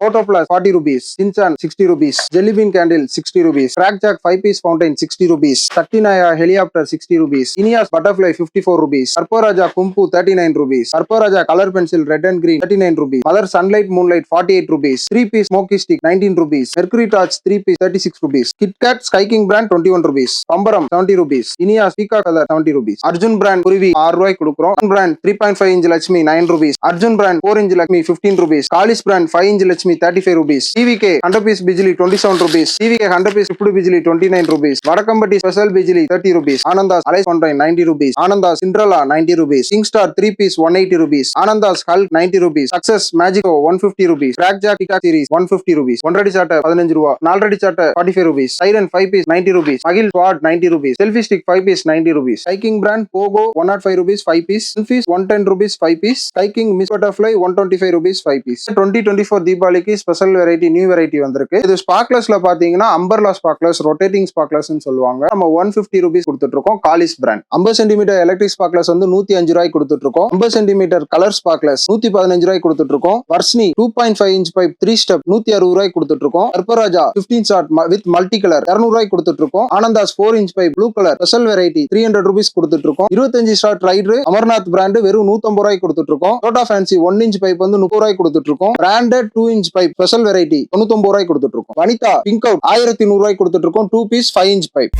Photo Plus 40 rupees. Shinchan 60 rupees. Jelly bean candle 60 rupees. Crackjack 5 piece fountain 60 rupees. Satinaya helicopter 60 rupees. Ineos butterfly 54 rupees. Arporaja Kumpu 39 rupees. Arporaja color pencil red and green 39 rupees. Mother sunlight moonlight 48 rupees. 3 piece smoky stick 19 rupees. Mercury torch 3 piece 36 rupees. Kit Kat Sky King brand 21 rupees. Pambaram 70 rupees. Ineos Peacock color 70 rupees. Arjun brand குருவி 6 ரூபாய் கொடுக்குறோம் brand 3.5 inch Lakshmi 9 rupees. Arjun brand 4 inch Lakshmi 15 rupees. Kalis brand 5 inch Lakshmi 35 rupees. TVK 100 piece Bijili 27 rupees. TVK 100 piece 50 Bijili 29 rupees. Vadakkampatti special Bijili 30 rupees. Anandas Alice கொண்டாய் 90 rupees. Anandas Cinderella 90 rupees. Kingstar 3 piece 180 rupees. Anandas Hulk 90 rupees. Success Magico 150 rupees. Crackjack Pika series 150 rupees. ஒன்றடி சாட்டை 15 ரூபா நாலடி சாட்டை 45 rupees. Siren 5 piece 90 rupees. Agil Sword 90 rupees. Selfie stick 5 piece 90 rupees. Hiking brand Pogo 105 rupees 5 piece. Selfies 110 rupees 5 piece. Hiking Miss Butterfly 125 rupees 5 piece. 2024 தீபாவளிக்கு special variety new variety வந்திருக்கு. இது ஸ்பாக்லஸ்ல பாத்தீங்கன்னா umbrella ஸ்பாக்லஸ் rotating ஸ்பார்க்லஸ்னு சொல்லுவாங்க. நம்ம ஒன் பிப்டி ருபீஸ் கொடுத்துட்டு இருக்கோம் Kalis brand ஐம்பது centimetre electric sparklers வந்து நூத்தி அஞ்சு ரூபாய் கொடுத்துட்டு இருக்கோம் ஐம்பது சென்டிமீட்டர் கலர் ஸ்பாக்லஸ் நூத்தி பதினஞ்சு ரூபாய் கொடுத்துட்டு இருக்கோம் Varshini two point five inch pipe three step நூத்தி அறுபது ரூபாய் கொடுத்துட்டு இருக்கோம் அர்பராஜா fifteen shot with multi colour இருநூறு ரூபாய் கொடுத்துட்டு இருக்கோம் Anandas four inch pipe blue colour special variety three hundred rupees கொடுத்துட்டு இருக்கோம் இருபத்தஞ்சு ஷாட் ரைடர் அமர்நாத் பிராண்ட் வெறும் நூத்தம்பது ரூபாய் கொடுத்துட்டு இருக்கோம் டோட்டா ஃபேன்சி ஒன் இன்ச் பைப் வந்து முப்பது ரூபாய் கொடுத்துட்டு இருக்கோம் branded two inch pipe special variety தொண்ணூத்தொன்பது ரூபாய் கொடுத்துட்டு இருக்கோம். வனிதா பிங்க் அவுட் ஆயிரத்தி நூறு ரூபாய் கொடுத்துட்டு இருக்கோம். Two piece five inch pipe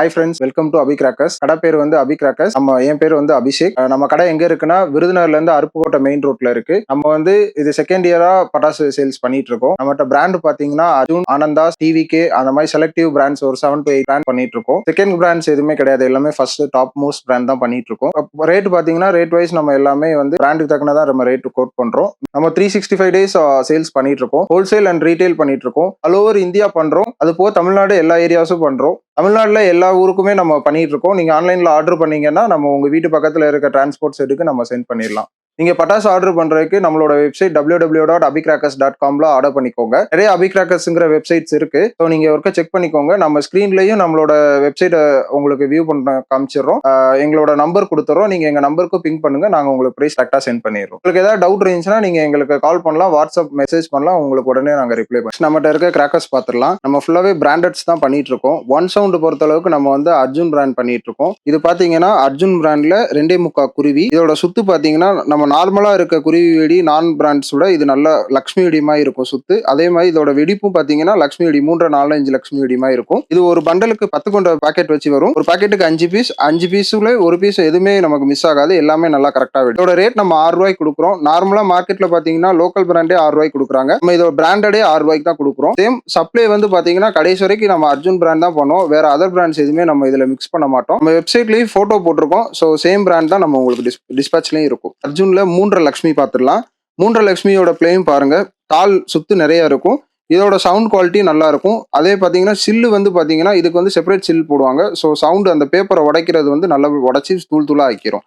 hi friends welcome to Abi crackers கடை பேர் வந்து அபி கிராக்கர்ஸ் நம்ம என் பேர் வந்து அபிஷேக். நம்ம கடை எங்க இருக்குன்னா விருதுநகர்ல இருந்து அருப்புக்கோட்டை மெயின் ரோட்ல இருக்கு. நம்ம வந்து இது செகண்ட் இயரா பட்டாசு சேல்ஸ் பண்ணிட்டு இருக்கோம். நம்மகிட்ட பிராண்ட் பாத்தீங்கன்னா அர்ஜுன் ஆனந்தாஸ் டிவிகே அந்த மாதிரி செலக்டிவ் பிராண்ட்ஸ் ஒரு செவன் டு எயிட் பிராண்ட் பண்ணிட்டு இருக்கோம். செகண்ட் பிராண்ட்ஸ் எதுவுமே கிடையாது. எல்லாமே ஃபர்ஸ்ட் டாப் மோஸ்ட் பிராண்ட் தான் பண்ணிட்டு இருக்கோம். ரேட் பாத்தீங்கன்னா ரேட் வைஸ் நம்ம எல்லாமே வந்து பிராண்டுக்கு தக்கனதான் நம்ம ரேட் கோட் பண்றோம். நம்ம three sixty five days sales பண்ணிட்டு இருக்கோம். ஹோல்சேல் அண்ட் ரீட்டைல் பண்ணிட்டு இருக்கோம். ஆல் ஓவர் இந்தியா பண்றோம். அது போக தமிழ்நாடு எல்லா ஏரியாஸும் பண்றோம். தமிழ்நாட்டில் எல்லா ஊருக்குமே நம்ம பண்ணிட்டு இருக்கோம். நீங்க ஆன்லைன்ல ஆர்டர் பண்ணீங்கன்னா நம்ம உங்க வீட்டு பக்கத்துல இருக்க டிரான்ஸ்போர்ட் செட்டுக்கு நம்ம சென்ட் பண்ணிடலாம். நீங்க பட்டாசு ஆர்டர் பண்றதுக்கு நம்மளோட website W W dot Abi crackers dot காம்ல order பண்ணிக்கோங்க. நிறைய அபிகிராக்கர்ஸ்ங்கிற வெப்சைட்ஸ் இருக்கு. ஸோ நீங்க ஒருக்க செக் பண்ணிக்கோங்க. நம்ம ஸ்க்ரீன்லையும் நம்மளோட வெப்சைட்டை உங்களுக்கு வியூ பண்ண காமிச்சிடுறோம். எங்களோட நம்பர் கொடுத்துறோம். நீங்க எங்க நம்பருக்கு பிங் பண்ணுங்க. நாங்க உங்களுக்கு ப்ரைஸ் கரெக்டாக சென்ட் பண்ணிடுறோம். உங்களுக்கு ஏதாவது டவுட் இருந்துச்சுன்னா நீங்க எங்களுக்கு கால் பண்ணலாம். வாட்ஸ்அப் மெசேஜ் பண்ணலாம். உங்களுக்கு உடனே நாங்க ரிப்ளை பண்ணி நம்மகிட்ட இருக்க கிராக்கர்ஸ் பார்த்துடலாம் நம்ம ஃபுல்லாவே பிராண்டட்ஸ் தான் பண்ணிட்டு இருக்கோம். ஒன் சவுண்ட் பொறுத்த அளவுக்கு நம்ம வந்து அர்ஜுன் பிராண்ட் பண்ணிட்டு இருக்கோம். இது பாத்தீங்கன்னா அர்ஜுன் பிராண்ட்ல ரெண்டே முக்கா குருவி. இதோட சுத்து பாத்தீங்கன்னா நம்ம நம்ம நார்மலாக இருக்க குருவி வெடி நான் பிராண்ட்ஸ் விட இது நல்ல லக்ஷ்மி வெடிமா இருக்கும் சுத்து. அதே மாதிரி இதோட வெடிப்பும் பார்த்தீங்கன்னா லக்ஷ்மி வெடி மூன்று நாலு அஞ்சு லக்ஷ்மி வெடிமா இருக்கும். இது ஒரு பண்டலுக்கு பத்து கொண்ட பாக்கெட் வச்சு வரும். ஒரு பாக்கெட்டுக்கு அஞ்சு பீஸ் அஞ்சு பீஸில் ஒரு பீஸ் எதுவுமே நமக்கு மிஸ் ஆகாது. எல்லாமே நல்லா கரெக்டாக வெடி இதோட ரேட் நம்ம ஆறு ரூபாய்க்கு கொடுக்குறோம். நார்மலாக மார்க்கெட்டில் பார்த்தீங்கன்னா லோக்கல் பிராண்டே ஆறு ரூபாய்க்கு கொடுக்குறாங்க. நம்ம இதோட பிராண்டடே ஆறு ரூபாய்க்கு தான் கொடுக்குறோம். சேம் சப்ளை வந்து பார்த்தீங்கன்னா கடைசி வரைக்கும் நம்ம அர்ஜுன் பிராண்ட் தான் பண்ணுவோம். வேற அதர் பிராண்ட்ஸ் எதுவுமே நம்ம இதில் மிக்ஸ் பண்ண மாட்டோம். நம்ம வெப்சைட்லேயும் ஃபோட்டோ போட்டிருக்கோம். ஸோ சேம் பிராண்ட் தான் நம்ம உங்களுக்கு டிஸ்பேச்லேயும் இருக்கும். அர்ஜுன்ல மூன்றரை லக்ஷ்மி பார்த்துடலாம் மூன்றரை லக்ஷ்மியோட பிளேயும் பாருங்க. தால் சுத்து நிறைய இருக்கும். இதோட சவுண்ட் குவாலிட்டி நல்லா இருக்கும். அதே பார்த்தீங்கன்னா சில்லு வந்து பார்த்தீங்கன்னா இதுக்கு வந்து செப்பரேட் சில் போடுவாங்க. ஸோ சவுண்டு அந்த பேப்பரை உடைக்கிறது வந்து நல்லா உடச்சி தூள் தூளாக ஆக்கிரும்.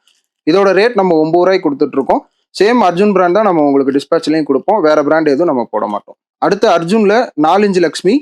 இதோட ரேட் நம்ம ஒம்பது ரூபாய்க்கு கொடுத்துட்ருக்கோம். சேம் அர்ஜுன் பிராண்ட் தான் நம்ம உங்களுக்கு டிஸ்பேச்லையும் கொடுப்போம். வேறு பிராண்ட் எதுவும் நம்ம போட மாட்டோம். அடுத்து அர்ஜுனில் நாலஞ்சு லக்ஷ்மி.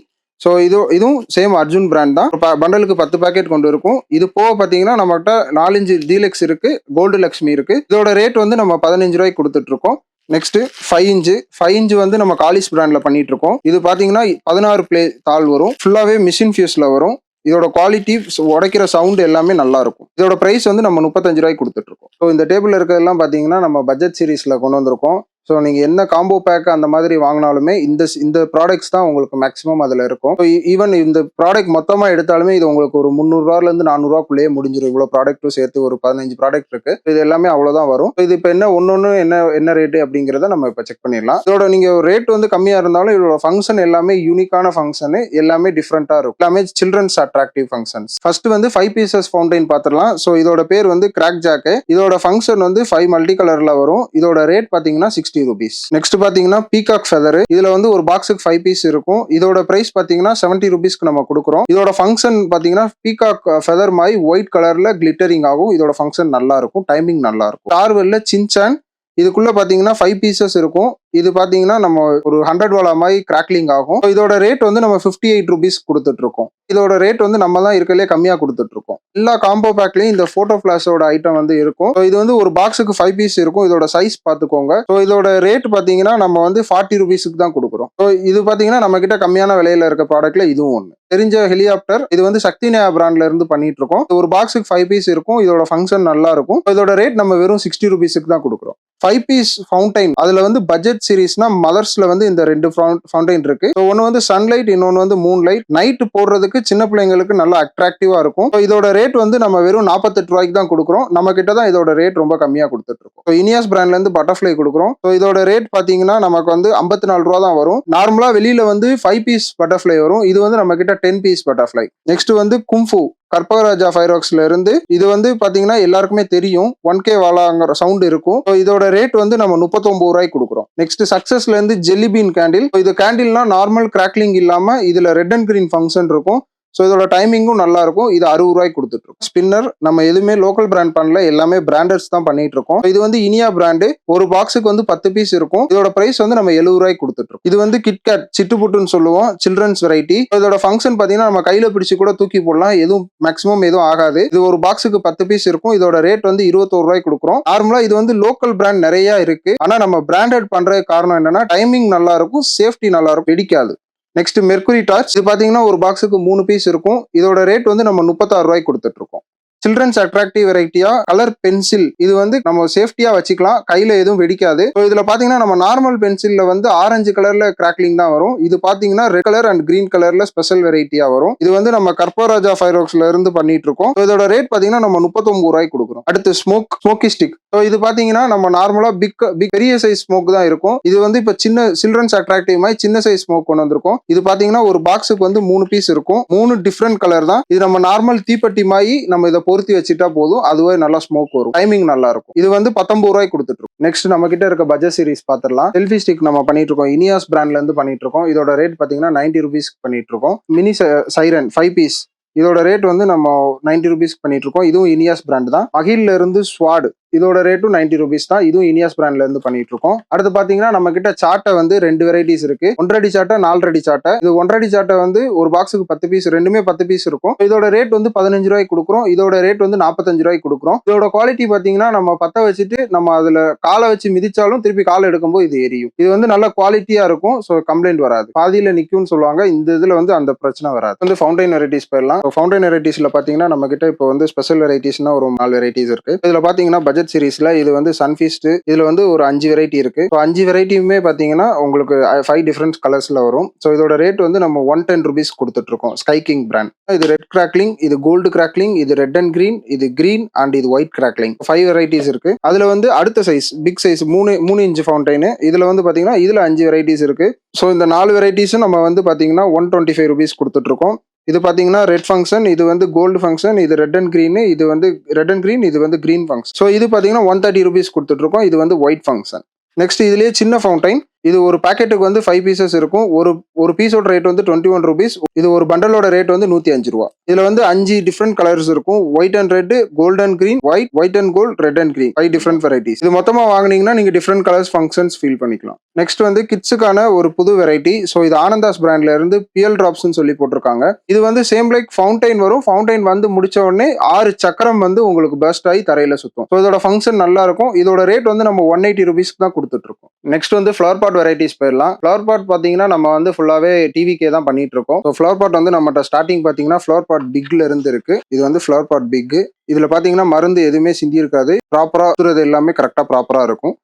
ஸோ இது இதுவும் சேம் அர்ஜுன் பிராண்ட் தான். பண்டலுக்கு பத்து பாக்கெட் கொண்டு இருக்கும். இது போக பார்த்தீங்கன்னா நம்மகிட்ட நாலஞ்சு டீலக்ஸ் இருக்கு கோல்டு லக்ஷ்மி இருக்கு. இதோட ரேட் வந்து நம்ம பதினஞ்சு ரூபாய்க்கு கொடுத்துட்டு இருக்கோம் next five inch five inch வந்து நம்ம காலிஸ் பிராண்ட்ல பண்ணிட்டு இருக்கோம் இது பாத்தீங்கன்னா பதினாறு பிளே தாள் வரும். ஃபுல்லாவே மிஷின் ஃபியூஸ்ல வரும். இதோட குவாலிட்டி உடைக்கிற சவுண்ட் எல்லாமே நல்லா இருக்கும். இதோட பிரைஸ் வந்து நம்ம முப்பத்தஞ்சு ரூபாய்க்கு கொடுத்துட்டு இருக்கோம் ஸோ இந்த டேபிள் இருக்கிறதெல்லாம் பார்த்தீங்கன்னா நம்ம பட்ஜெட் சீரிஸ்ல கொண்டு வந்திருக்கோம். ஸோ நீங்கள் என்ன காம்போ பேக் அந்த மாதிரி வாங்கினாலுமே இந்த இந்த ப்ராடக்ட்ஸ் தான் உங்களுக்கு மேக்ஸிமம் அதில் இருக்கும். ஈவன் e-, இந்த ப்ராடக்ட் மொத்தமாக எடுத்தாலுமே இது உங்களுக்கு ஒரு முந்நூறுரூவாலேருந்து நானூறுரூவாக்குள்ளேயே முடிஞ்சிடும் இவ்வளோ ப்ராடக்ட்டும் சேர்த்து ஒரு பதினஞ்சு ப்ராடக்ட் இருக்கு. இது எல்லாமே அவ்வளோதான் வரும். இது இப்போ என்ன ஒன்று ஒன்று என்ன என்ன ரேட்டு அப்படிங்கிறத நம்ம இப்போ செக் பண்ணிடலாம். இதோட நீங்கள் ரேட் வந்து கம்மியாக இருந்தாலும் இதோட ஃபங்க்ஷன் எல்லாமே யூனிக்கான ஃபங்க்ஷனு எல்லாமே டிஃப்ரெண்ட்டாக இருக்கும். எல்லாமே சில்ட்ரன்ஸ் அட்ராக்டிவ் ஃபங்க்ஷன்ஸ் ஃபர்ஸ்ட் வந்து ஃபைவ் பீசஸ் ஃபவுண்டைன் பார்த்துடலாம். ஸோ இதோட பேர் வந்து கிராக் ஜாக்கு இதோட ஃபங்க்ஷன் வந்து ஃபைவ் மல்டி கலரில் வரும். இதோட ரேட் பார்த்தீங்கன்னா சிக்ஸ் சிக்ஸ்டி ருபீஸ் நெக்ஸ்ட் பாத்தீங்கன்னா பீகாக் ஃபெதர் இதுல வந்து ஒரு பாக்ஸுக்கு ஃபைவ் பீஸ் இருக்கும். இதோட பிரைஸ் பாத்தீங்கன்னா செவன்டி ருபீஸ்க்கு நம்ம கொடுக்குறோம். இதோட ஃபங்க்ஷன் பாத்தீங்கன்னா பீகாக் ஃபெதர் மாதிரி ஒயிட் கலர்ல கிளிட்டரிங் ஆகும். இதோட ஃபங்க்ஷன் நல்லா இருக்கும். டைமிங் நல்லா இருக்கும். டார்வெல்ல சின்சான் இதுக்குள்ள பாத்தீங்கன்னா ஃபைவ் பீசஸ் இருக்கும். இது பாத்தீங்கன்னா நம்ம ஒரு ஹண்ட்ரட் வாலா மாதிரி கிராக்லிங் ஆகும். இதோட ரேட் வந்து நம்ம ஃபிஃப்டி எயிட் ருபீஸ் கொடுத்துட்டு இருக்கோம் இதோட ரேட் வந்து நம்ம தான் இருக்கலே கம்மியா கொடுத்துட்டு இருக்கோம் எல்லா காம்போ பேக்லயும் இந்த போட்டோ பிளாஷோட ஐட்டம் வந்து இருக்கும். இது வந்து ஒரு பாக்ஸுக்கு ஃபைவ் பீஸ் இருக்கும். இதோட சைஸ் பாத்துக்கோங்க. ஸோ இதோட ரேட் பாத்தீங்கன்னா நம்ம வந்து ஃபார்ட்டி ருபீஸுக்கு தான் கொடுக்குறோம். ஸோ இது பாத்தீங்கன்னா நம்ம கிட்ட கம்மியான விலையில இருக்க ப்ராடக்ட்ல இதுவும் ஒன்று தெரிஞ்ச ஹெலிகாப்டர் இது வந்து சக்தி நேயா பிராண்ட்ல இருந்து பண்ணிட்டு இருக்கோம் ஒரு பாக்ஸுக்கு ஃபைவ் பீஸ் இருக்கும். இதோட ஃபங்க்ஷன் நல்லா இருக்கும். இதோட ரேட் நம்ம வெறும் சிக்ஸ்டி ருபீஸுக்கு தான் கொடுக்குறோம். ஃபைவ் பீஸ் ஃபவுண்டைன் அதுல வந்து பட்ஜெட் சீரீஸ்னா மதர்ஸ்ல வந்து இந்த ரெண்டு ஃபவுண்டைன் இருக்கு. ஸோ ஒன்று வந்து சன்லைட் இன்னொன்று வந்து மூன் லைட் நைட் போடுறதுக்கு சின்ன பிள்ளைங்களுக்கு நல்லா அட்ராக்டிவா இருக்கும். ஸோ இதோட ரேட் வந்து நம்ம வெறும் நாற்பத்தெட்டு ரூபாய்க்கு தான் கொடுக்குறோம். நம்ம கிட்ட தான் இதோட ரேட் ரொம்ப கம்மியா கொடுத்துட்டு இருக்கோம். ஸோ இனியாஸ் பிராண்ட்ல இருந்து பட்டர்ஃப்ளை கொடுக்குறோம். ஸோ இதோட ரேட் பாத்தீங்கன்னா நமக்கு வந்து ஐம்பத்தி நாலு ரூபா தான் வரும். நார்மலா வெளியில வந்து ஃபைவ் பீஸ் பட்டர்ஃப்ளை வரும். இது வந்து நம்ம கிட்ட டென் பீஸ் பட்டர்ஃப்ளை நெக்ஸ்ட் வந்து கும்ஃபு கற்பகராஜா ஃபைராக்ஸ்ல இருந்து இது வந்து பாத்தீங்கன்னா எல்லாருக்குமே தெரியும். ஒன் கே வாலாங்கிற சவுண்ட் இருக்கும். இதோட ரேட் வந்து நம்ம முப்பத்தொன்பது ரூபாய்க்கு கொடுக்குறோம். நெக்ஸ்ட் சக்சஸ்ல இருந்து ஜெல்லிபீன் கேண்டில் இது கேண்டில்னா நார்மல் கிராக்லிங் இல்லாம இதுல ரெட் அண்ட் கிரீன் ஃபங்க்ஷன் இருக்கும். ஸோ இதோட டைமிங்கும் நல்லா இருக்கும் இது அறுபது ரூபாய்க்கு கொடுத்துட்டு ஸ்பின்னர் நம்ம எதுவுமே லோக்கல் பிராண்ட் பண்ணல. எல்லாமே பிராண்டர்ஸ் தான் பண்ணிட்டு இருக்கோம் இது வந்து இனியா பிராண்டு ஒரு பாக்ஸுக்கு வந்து பத்து பீஸ் இருக்கும். இதோட பிரைஸ் வந்து நம்ம எழுபது ரூபாய்க்கு கொடுத்துட்டு இது வந்து கிட்கேட் சிட்டுப்புட்டுன்னு சொல்லுவோம். சில்ட்ரன்ஸ் வெரைட்டி இதோட ஃபங்க்ஷன் பார்த்தீங்கன்னா நம்ம கையில பிடிச்சு கூட தூக்கி போடலாம். எதுவும் மேக்ஸிமம் எதுவும் ஆகாது. இது ஒரு பாக்ஸுக்கு பத்து பீஸ் இருக்கும். இதோட ரேட் வந்து இருபத்தோரு ரூபாய்க்கு கொடுக்குறோம். நார்மலா இது வந்து லோக்கல் பிராண்ட் நிறைய இருக்கு. ஆனா நம்ம பிராண்டட் பண்றதுக்கு காரணம் என்னன்னா டைமிங் நல்லா இருக்கும் சேஃப்டி நல்லா இருக்கும் இடிக்காது நெக்ஸ்ட் மெர்குரி டார்ச் இது பாத்தீங்கன்னா ஒரு பாக்ஸுக்கு மூணு பீஸ் இருக்கும். இதோட ரேட் வந்து நம்ம முப்பத்தாறு ரூபாய்க்கு கொடுத்துட்டு இருக்கோம். சில்ட்ரன்ஸ் அட்ராக்டிவ் வெரைட்டியா கலர் பென்சில் இது வந்து நம்ம சேஃப்டியா வச்சுக்கலாம். கையில எதுவும் வெடிக்காது. ஸோ இதுல பாத்தீங்கன்னா நம்ம நார்மல் பென்சில்ல வந்து ஆரஞ்சு கலர்ல கிராக்லிங் தான் வரும். இது பாத்தீங்கன்னா ரெட் கலர் அண்ட் கிரீன் கலர்ல ஸ்பெஷல் வெரைட்டியா வரும். இது வந்து நம்ம கற்பராஜா ஃபைரோக்ஸ்ல இருந்து பண்ணிட்டு இருக்கோம். இதோட ரேட் பாத்தீங்கன்னா நம்ம முப்பத்தொன்பது ரூபாய்க்கு கொடுக்குறோம். அடுத்து ஸ்மோக் ஸ்மோக்கி ஸ்டிக் ஸோ இது பாத்தீங்கன்னா நம்ம நார்மலா பிக் பிக் பெரிய சைஸ் ஸ்மோக் தான் இருக்கும். இது வந்து இப்ப சின்ன சில்ட்ரன்ஸ் அட்ராக்டிவ் மாதிரி சின்ன சைஸ் ஸ்மோக் கொண்டு வந்திருக்கோம். இது பாத்தீங்கன்னா ஒரு பாக்ஸுக்கு வந்து மூணு பீஸ் இருக்கும். மூணு டிஃப்ரெண்ட் கலர் தான். இது நம்ம நார்மல் தீப்பெட்டி மாதிரி நம்ம இதை பொருத்தி வச்சுட்டா போதும். அதுவே நல்லா ஸ்மோக் வரும். டைமிங் நல்லா இருக்கும் இது வந்து பத்தொன்பது ரூபாய்க்கு கொடுத்துட்டு இருக்கும் நெக்ஸ்ட் நம்ம கிட்ட இருக்க பட்ஜெட் சீரிஸ் பாத்திரலாம் செல்ஃபி ஸ்டிக் நம்ம பண்ணிட்டு இருக்கோம் இனியாஸ் பிராண்ட்ல இருந்து பண்ணிட்டு இருக்கோம் இதோட ரேட் பாத்தீங்கன்னா நைன்டி ருபீஸ் பண்ணிட்டு இருக்கோம் மினி சைரன் ஃபைவ் பீஸ் இதோட ரேட் வந்து நம்ம நைன்டி ருபீஸ் பண்ணிட்டு இருக்கோம் இதுவும் இனியாஸ் பிராண்ட் தான். மகிழ்ல இருந்து ஸ்வாடு இதோட ரேட்டும் நைன்டி ருபீஸ் தான். இதுவும் இனியாஸ் பிராண்ட்ல இருந்து பண்ணிட்டு இருக்கோம் அடுத்து பாத்தீங்கன்னா நம்ம கிட்ட சாட்டை வந்து ரெண்டு வெரைட்டிஸ் இருக்கு. ஒன்றரை சாட்டை நாலரடி சாட்டை இது ஒன்றரை சாட்டை வந்து ஒரு பாக்ஸுக்கு பத்து பீஸ் ரெண்டுமே பத்து பீஸ் இருக்கும். இதோட ரேட் வந்து பதினஞ்சு ரூபாய்க்கு கொடுக்குறோம். இதோட ரேட் வந்து நாற்பத்தஞ்சு ரூபாய்க்கு கொடுக்குறோம். இதோட குவாலிட்டி பாத்தீங்கன்னா நம்ம பத்த வச்சுட்டு நம்ம அதுல காலை வச்சு மிதிச்சாலும் திருப்பி காலை எடுக்கும்போது இது எரியும். இது வந்து நல்ல குவாலிட்டியா இருக்கும். ஸோ கம்ப்ளைண்ட் வராது. பாதியில நிக்கும்னு சொல்லுவாங்க. இந்த இதுல வந்து அந்த பிரச்சனை வராது. வந்து ஃபவுண்டைன் வெரைட்டிஸ் போயிடலாம். ஃபவுண்டைன் வெரைட்டிஸ்ல பாத்தீங்கன்னா நம்ம கிட்ட இப்போ வந்து ஸ்பெஷல் வெரைட்டிஸ்னா ஒரு நாலு வெரைட்டிஸ் இருக்கு. இதுல பாத்தீங்கன்னா பட்ஜெட் சீரிஸ்ல இது வந்து சன்ஃபீஸ்ட் இதுல வந்து ஒரு அஞ்சு வெரைட்டி இருக்கு. ஸோ அஞ்சு வெரைட்டியுமே பாத்தீங்கன்னா உங்களுக்கு ஃபைவ் டிஃப்ரெண்ட் கலர்ஸ்ல வரும். ஸோ இதோட ரேட் வந்து நம்ம ஒன் டென் ருபீஸ் கொடுத்துட்டு இருக்கோம் ஸ்கை கிங் பிராண்ட் இது ரெட் கிராக்லிங் இது கோல்டு கிராக்லிங் இது ரெட் அண்ட் கிரீன் இது கிரீன் அண்ட் இது ஒயிட் கிராக்லிங் ஃபைவ் வெரைட்டிஸ் இருக்கு. அதுல வந்து அடுத்த சைஸ் பிக் சைஸ் மூணு மூணு இன்ச் ஃபவுண்டைனு இதுல வந்து பாத்தீங்கன்னா இதுல அஞ்சு வெரைட்டிஸ் இருக்கு. ஸோ இந்த நாலு வெரைட்டிஸும் நம்ம வந்து பாத்தீங்கன்னா ஒன் டுவெண்ட்டி ஃபைவ் ருபீஸ் கொடுத்துட்டு இருக்கோம் இது பாத்தீங்கன்னா ரெட் ஃபங்க்ஷன் இது வந்து கோல்டு ஃபங்க்ஷன் இது ரெட் அண்ட் green இது வந்து ரெட் அண்ட் க்ரீன் இது வந்து க்ரீன் ஃபங்க்ஷன் ஸோ இது பாத்தீங்கன்னா ஒன் தேர்ட்டி ருபீஸ் கொடுத்துட்ருக்கோம் இது வந்து ஒயிட் ஃபங்க்ஷன் நெக்ஸ்ட் இதுலயே சின்ன ஃபவுண்டைன் இது ஒரு பாக்கெட்டுக்கு வந்து ஃபைவ் பீசஸ் இருக்கும். ஒரு ஒரு பீஸோட ரேட் வந்து டுவெண்ட்டி ஒன் ருபீஸ் இது ஒரு பண்டலோட ரேட் வந்து நூத்தி அஞ்சு ரூபா. இதுல வந்து அஞ்சு டிஃப்ரெண்ட் கலர்ஸ் இருக்கும். White and red gold and green white white and gold red and green five different varieties இது மொத்தமா வாங்குனீங்கன்னா நீங்க டிஃப்ரெண்ட் கலர்ஸ் ஃபங்க்ஷன்ஸ் ஃபீல் பண்ணிக்கலாம். நெக்ஸ்ட் வந்து கிட்ஸுக்கான ஒரு புது வெரைட்டி ஸோ இது ஆனந்தாஸ் பிராண்ட்ல இருந்து பிஎல் ட்ராப்ஸ்னு சொல்லி போட்டிருக்காங்க. இது வந்து சேம் லைக் ஃபவுண்டைன் வரும். ஃபவுண்டைன் வந்து முடிச்ச உடனே ஆறு சக்கரம் வந்து உங்களுக்கு பெஸ்ட் ஆகி தரையில சுத்தும். ஸோ இதோட ஃபங்க்ஷன் நல்லா இருக்கும். இதோட ரேட் வந்து நம்ம ஒன் எயிட்டி ருபீஸ்க்கு தான் கொடுத்துட்டு இருக்கோம். நெக்ஸ்ட் வந்து ஃபிளவர் பாட் வெரைட்டிஸ் போயிடலாம். ஃபிளவர் பாட் பாத்தீங்கன்னா நம்ம வந்து ஃபுல்லாவே டிவிக்கே தான் பண்ணிட்டு இருக்கோம் ஸோ ஃபிளவர் பாட் வந்து நம்மகிட்ட ஸ்டார்டிங் பாத்தீங்கன்னா ஃபிளவர் பாட் பிக்ல இருந்து இருக்கு இது வந்து ஃபிளவர் பாட் பிக் இதுல பாத்தீங்கன்னா மருந்து எதுவுமே சிந்தி இருக்காது. ப்ராப்பரா எல்லாமே கரெக்டா ப்ராப்பரா இருக்கும்.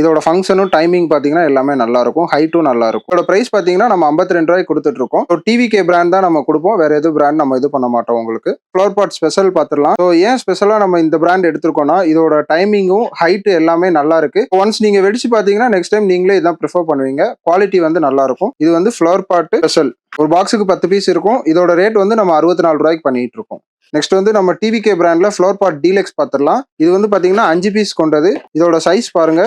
இதோட ஃபங்க்ஷனும் டைமிங் பார்த்தீங்கன்னா எல்லாமே நல்லா இருக்கும் ஹைட்டும் நல்லா இருக்கும் இதோட ப்ரைஸ் பார்த்தீங்கன்னா நம்ம 52 ரெண்டு ரூபாய்க்கு கொடுத்துட்டு இருக்கோம் ஸோ டிவிகே பிராண்ட் தான் நம்ம கொடுப்போம். வேற எதுவும் பிராண்ட் நம்ம இது பண்ண மாட்டோம் உங்களுக்கு. ஃப்ளோர் பாட் ஸ்பெஷல் பார்த்துடலாம் ஸோ ஏன் ஸ்பெஷலாக நம்ம இந்த பிராண்ட் எடுத்துருக்கோம்னா இதோட டைமிங்கும் ஹைட்டு எல்லாமே நல்லா இருக்கு ஒன்ஸ் நீங்க வெடிச்சு பார்த்தீங்கன்னா நெக்ஸ்ட் டைம் நீங்களே இதான் ப்ரிஃபர் பண்ணுவீங்க. குவாலிட்டி வந்து நல்லா இருக்கும் இது வந்து ஃப்ளோர் பாட்டு ஸ்பெஷல் ஒரு பாக்ஸுக்கு பத்து பீஸ் இருக்கும். இதோட ரேட் வந்து நம்ம அறுபத்தி நாலு ரூபாய்க்கு பண்ணிட்டு இருக்கோம் நெக்ஸ்ட் வந்து நம்ம டிவிகே பிராண்ட்ல ஃப்ளோர் பாட் டீலெக்ஸ் பார்த்துடலாம் இது வந்து பாத்தீங்கன்னா அஞ்சு பீஸ் கொண்டது. இதோட சைஸ் பாருங்க.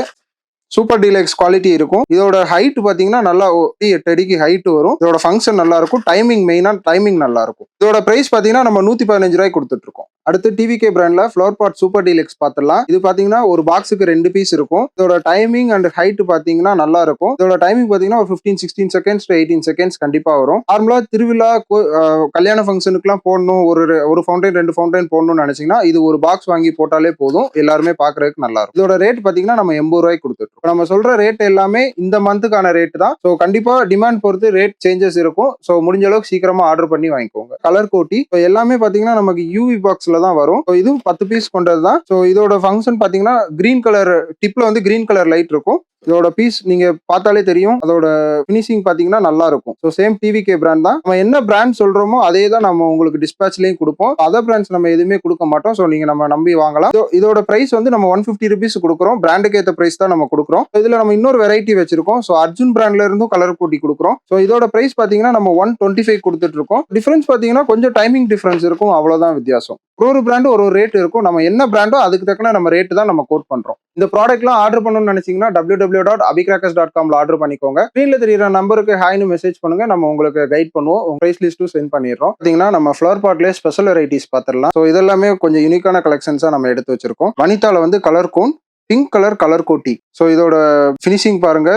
சூப்பர் டீலக்ஸ் குவாலிட்டி இருக்கும். இதோட ஹைட் பாத்தீங்கன்னா நல்லா எட்டு அடிக்கு ஹைட் வரும். இதோட ஃபங்க்ஷன் நல்லா இருக்கும். டைமிங் மெயினா டைமிங் நல்லா இருக்கும். இதோட பிரைஸ் பாத்தீங்கன்னா நம்ம நூத்தி பதினஞ்சு ரூபாய் கொடுத்துட்டு இருக்கோம். அடுத்து டிவிகே பிராண்ட்ல ஃப்ளோர் பாட் சூப்பர் டீலக்ஸ் பார்த்துடலாம் இது பாத்தீங்கன்னா ஒரு பாக்ஸுக்கு ரெண்டு பீஸ் இருக்கும். இதோட டைமிங் அண்ட் ஹைட் பாத்தீங்கன்னா நல்லா இருக்கும். இதோட டைமிங் பாத்தீங்கன்னா ஒரு fifteen sixteen seconds to eighteen seconds கண்டிப்பா வரும். நார்மலா திருவிழா கோ- கல்யாண ஃபங்க்ஷனுக்குலாம் போடணும். ஒரு ஒரு ஃபவுண்டைன் ரெண்டு ஃபவுண்டைன் போடணும்னு நினைச்சீங்கன்னா இது ஒரு பாக்ஸ் வாங்கி போட்டாலே போதும். எல்லாருமே பாக்குறதுக்கு நல்லா இருக்கும். இதோட ரேட் பாத்தீங்கன்னா நம்ம எண்பது ரூபாய்க்கு கொடுத்துருக்கோம் நம்ம சொல்ற ரேட் எல்லாமே இந்த மந்த்துக்கான ரேட் தான். ஸோ கண்டிப்பா டிமாண்ட் பொறுத்து ரேட் சேஞ்சஸ் இருக்கும். ஸோ முடிஞ்ச அளவுக்கு சீக்கிரமா ஆர்டர் பண்ணி வாங்கிக்கோங்க. கலர் கோட்டி. எல்லாமே பாத்தீங்கன்னா நமக்கு யூவி பாக்ஸ்ல தான் வரும். ஸோ இதுவும் பத்து பீஸ் கொண்டது தான் ஸோ இதோட ஃபங்க்ஷன் பாத்தீங்கன்னா கிரீன் கலர் டிப்ல வந்து கிரீன் கலர் லைட் இருக்கும். இதோட பீஸ் நீங்க பார்த்தாலே தெரியும். அதோட ஃபினிஷிங் பாத்தீங்கன்னா நல்லா இருக்கும். ஸோ சேம் டிவிகே பிராண்ட் தான். நம்ம என்ன பிராண்ட் சொல்றோமோ அதே தான் நம்ம உங்களுக்கு டிஸ்பேச்லயும் கொடுப்போம். அதர் பிராண்ட்ஸ் நம்ம எதுவுமே கொடுக்க மாட்டோம். ஸோ நீங்க நம்ம நம்பி வாங்கலாம். ஸோ இதோட பிரைஸ் வந்து நம்ம ஒன் ஃபிஃப்டி ருபீஸ் கொடுக்குறோம். பிராண்டுக்கு ஏற்ற பிரைஸ் தான் நம்ம கொடுக்குறோம். இதுல நம்ம இன்னொரு வெரைட்டி வச்சிருக்கோம். ஸோ அர்ஜுன் பிராண்ட்ல இருந்தும் கலர் கூட்டி கொடுக்குறோம். ஸோ இதோட பிரைஸ் பாத்தீங்கன்னா நம்ம ஒன் டுவெண்ட்டி ஃபைவ் கொடுத்துட்டு இருக்கோம். டிஃபரன்ஸ் பாத்தீங்கன்னா கொஞ்சம் டைமிங் டிஃபரன்ஸ் இருக்கும். அவ்வளவுதான் வித்தியாசம். ஒரு ஒரு பிராண்டு ஒரு ஒரு ரேட் இருக்கும். நம்ம என்ன பிராண்டோ அதுக்கு தக்கன நம்ம ரேட்டு தான் நம்ம கோட் பண்றோம். இந்த ப்ராடக்ட்லாம் ஆர்டர் பண்ணணும்னு நினைச்சீங்கன்னா W W dot Abi crackers dot காம்ல order பண்ணிக்கோங்க ஸ்க்ரீன்ல தெரியுற நம்பருக்கு ஹாய்னு மெசேஜ் பண்ணுங்க. நம்ம உங்களுக்கு கைட் பண்ணுவோம். உங்க பிரைஸ் லிஸ்ட்டும் சென்ட் பண்ணிடுறோம். பார்த்தீங்கன்னா நம்ம ஃபிளவர் பாட்லேயே ஸ்பெஷல் வெரைட்டிஸ் பார்த்துடலாம் ஸோ இதெல்லாமே கொஞ்சம் யூனிக்கான கலெக்ஷன்ஸா நம்ம எடுத்து வச்சிருக்கோம். வனிதால வந்து colour cone pink colour colour கோட்டி ஸோ இதோட ஃபினிஷிங் பாருங்க.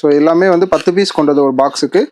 ஸோ எல்லாமே வந்து பத்து பீஸ் கொண்டது ஒரு பாக்ஸுக்கு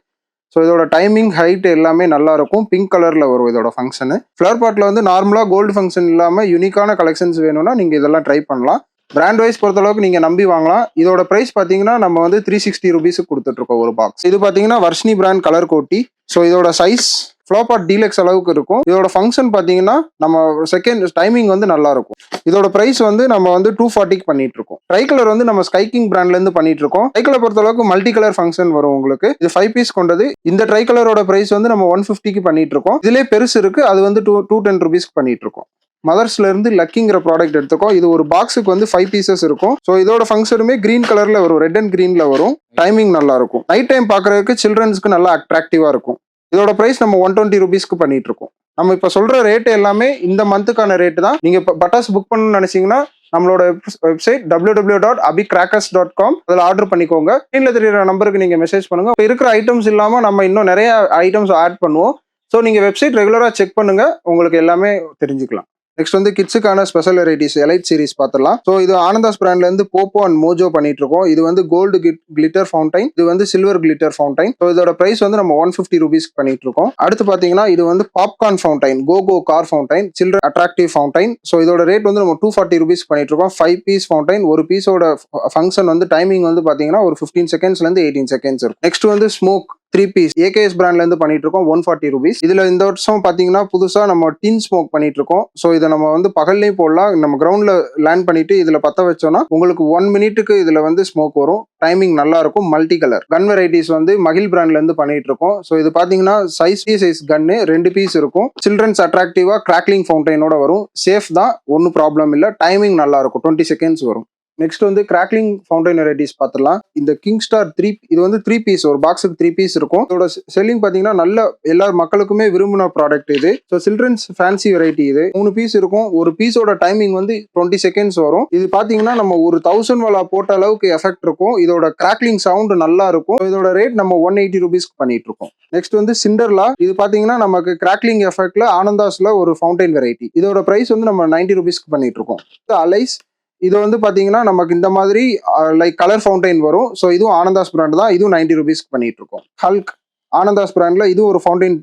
ஸோ இதோட டைமிங் ஹைட் எல்லாமே நல்லா இருக்கும். பிங்க் கலரில் வரும் இதோட ஃபங்க்ஷனு ஃப்ளவர் பாட்டில் வந்து நார்மலாக கோல்டு ஃபங்க்ஷன் இல்லாமல் யூனிக்கான கலெக்ஷன்ஸ் வேணும்னா நீங்கள் இதெல்லாம் ட்ரை பண்ணலாம். பிராண்ட் வைஸ் பொறுத்தளவுக்கு நீங்க நம்பி வாங்கலாம். இதோட பிரைஸ் பாத்தீங்கன்னா நம்ம வந்து த்ரீ சிக்ஸ்டி ருபீஸுக்கு கொடுத்துட்டு இருக்கோம் ஒரு பாக்ஸ் இது பாத்தீங்கன்னா வர்ஷினி பிராண்ட் கலர் கோட்டி. ஸோ இதோட சைஸ் ஃப்ளோபாட் டீலக்ஸ் அளவுக்கு இருக்கும். இதோட ஃபங்க்ஷன் பார்த்தீங்கன்னா நம்ம செகண்ட் டைமிங் வந்து நல்லா இருக்கும் இதோட பிரைஸ் வந்து நம்ம வந்து டூ ஃபார்ட்டிக்கு பண்ணிட்டு இருக்கோம் ட்ரை கலர் வந்து நம்ம ஸ்கைக்கிங் பிராண்ட்லேருந்து பண்ணிட்டு இருக்கோம் ட்ரை கலர் பொறுத்த அளவுக்கு மல்டி கலர் ஃபங்க்ஷன் வரும் உங்களுக்கு. இது ஃபைவ் பீஸ் கொண்டது. இந்த ட்ரை கலரோட பிரைஸ் வந்து நம்ம ஒன் ஃபிஃப்டிக்கு பண்ணிட்டு இருக்கோம் இதுலேயே பெருசு இருக்கு. அது வந்து டூ டூ டென் ருபீஸ்க்கு பண்ணிட்டு இருக்கோம் மதர்ஸ்ல இருந்து லக்கிங்கிற ப்ராடக்ட் எடுத்துக்கோ. இது ஒரு பாக்ஸுக்கு வந்து ஃபைவ் பீசஸ் இருக்கும். ஸோ இதோட ஃபங்க்ஷனுமே கிரீன் கலர்ல வரும். ரெட் அண்ட் கிரீன்ல வரும். டைமிங் நல்லா இருக்கும். நைட் டைம் பாக்குறதுக்கு சில்ட்ரன்ஸ்க்கு நல்லா அட்ராக்டிவா இருக்கும். இதோட பிரைஸ் நம்ம ஒன் டுவெண்ட்டி ருபீஸ்க்கு பண்ணிட்டு இருக்கோம். நம்ம இப்போ சொல்ற ரேட் எல்லாமே இந்த மந்த்துக்கான ரேட்டு தான். நீங்க இப்போ பட்டாஸ் புக் பண்ணணும்னு நினைச்சீங்கன்னா நம்மளோட website W W dot Abi crackers dot com அதில் ஆர்டர் பண்ணிக்கோங்க. ஸ்க்ரீனில் தெரியுற நம்பருக்கு நீங்கள் மெசேஜ் பண்ணுங்க. இப்போ இருக்கிற ஐட்டம்ஸ் இல்லாமல் நம்ம இன்னும் நிறைய ஐட்டம்ஸ் ஆட் பண்ணுவோம். ஸோ நீங்கள் வெப்சைட் ரெகுலராக செக் பண்ணுங்க. உங்களுக்கு எல்லாமே தெரிஞ்சுக்கலாம். நெக்ஸ்ட் வந்து கிட்ஸுக்கான ஸ்பெஷல் வெரைட்டிஸ் எலைட் சீரிஸ் பார்த்துலாம் ஸோ இது ஆனந்தாஸ் பிராண்ட்ல இருந்து போப்போ அண்ட் மோஜோ பண்ணிட்டு இருக்கோம் இது வந்து கோல்டு கிளிட்டர் ஃபவுண்டைன் இது வந்து சில்வர் கிளிட்டர் ஃபவுண்டைன் ஸோ இதோட பிரைஸ் வந்து நம்ம ஒன் ஃபிஃப்டி ருபீஸ் பண்ணிட்டு இருக்கோம் அடுத்து பார்த்தீங்கன்னா இது வந்து popcorn fountain go go car fountain children attractive fountain so இதோட ரேட் வந்து நம்ம டூ ஃபார்ட்டி ருபீஸ் பண்ணிட்டு இருக்கோம் ஃபைவ் பீஸ் ஃபவுண்டைன் ஒரு பீஸோட ஃபங்க்ஷன் வந்து டைமிங் வந்து பார்த்தீங்கன்னா ஒரு ஃபிஃப்டீன் செகண்ட்ஸ்லேருந்து எயிட்டீன் செகண்ட்ஸ் இருக்கும். நெக்ஸ்ட் வந்து ஸ்மோக் த்ரீ பீஸ் ஏகேஎஸ் பிராண்ட்ல இருந்து பண்ணிட்டு இருக்கோம் ஒன் ஃபார்ட்டி ருபீஸ் இதுல இந்த வருஷம் பாத்தீங்கன்னா புதுசா நம்ம டின் ஸ்மோக் பண்ணிட்டு இருக்கோம் ஸோ இதை நம்ம வந்து பகல்லையும் போடலாம். நம்ம கிரவுண்ட்ல லேண்ட் பண்ணிட்டு இதுல பத்த வச்சோம்னா உங்களுக்கு ஒன் மினிட்டுக்கு இதுல வந்து ஸ்மோக் வரும். டைமிங் நல்லா இருக்கும் மல்டி கலர் கன் வெரைட்டிஸ் வந்து மகில் பிராண்ட்ல இருந்து பண்ணிட்டு இருக்கோம் ஸோ இது பாத்தீங்கன்னா சைஸ் பீ சைஸ் கன்னு ரெண்டு பீஸ் இருக்கும். சில்ட்ரன்ஸ் அட்ராக்டிவா கிராக்லிங் ஃபவுண்டைனோட வரும். சேஃப் தான். ஒன்றும் ப்ராப்ளம் இல்லை. டைமிங் நல்லா இருக்கும் டுவெண்ட்டி செகண்ட்ஸ் வரும். நெக்ஸ்ட் வந்து கிராக்லிங் ஃபவுண்டைன் வெரைட்டிஸ் பார்த்துலாம் இந்த கிங் ஸ்டார் த்ரீ இது வந்து த்ரீ பீஸ் ஒரு பாக்ஸுக்கு த்ரீ பீஸ் இருக்கும். இதோட செல்லிங் பார்த்தீங்கன்னா நல்ல எல்லா மக்களுக்குமே விரும்பின ப்ராடக்ட் இது. ஸோ சில்ட்ரன்ஸ் ஃபேன்சி வெரைட்டி இது. மூணு பீஸ் இருக்கும். ஒரு பீஸோட டைமிங் வந்து டுவெண்ட்டி செகண்ட்ஸ் வரும். இது பார்த்தீங்கன்னா நம்ம ஒரு தௌசண்ட் வலா போட்ட அளவுக்கு எஃபெக்ட் இருக்கும். இதோட கிராக்லிங் சவுண்ட் நல்லா இருக்கும். இதோட ரேட் நம்ம ஒன் எயிட்டி ருபீஸ்க்கு பண்ணிட்டு இருக்கோம். நெக்ஸ்ட் வந்து சிண்டர்லா இது பார்த்தீங்கன்னா நமக்கு கிராக்லிங் எஃபெக்ட்ல ஆனந்தாஸ்ல ஒரு ஃபவுண்டைன் வெரைட்டி இதோட ப்ரைஸ் வந்து நம்ம நைன்டி ருபீஸ்க்கு பண்ணிட்டு இருக்கோம். அலைஸ் இது வந்து பாத்தீங்கன்னா நமக்கு இந்த மாதிரி லைக் கலர் ஃபவுண்டைன் வரும். ஸோ இதுவும் ஆனந்தாஸ் பிராண்ட் தான். இதுவும் நைன்டி ருபீஸ்க்கு பண்ணிட்டு இருக்கோம். ஹல்க் ஆனந்தாஸ் பிராண்ட்ல இது ஒரு ஃபவுண்டைன்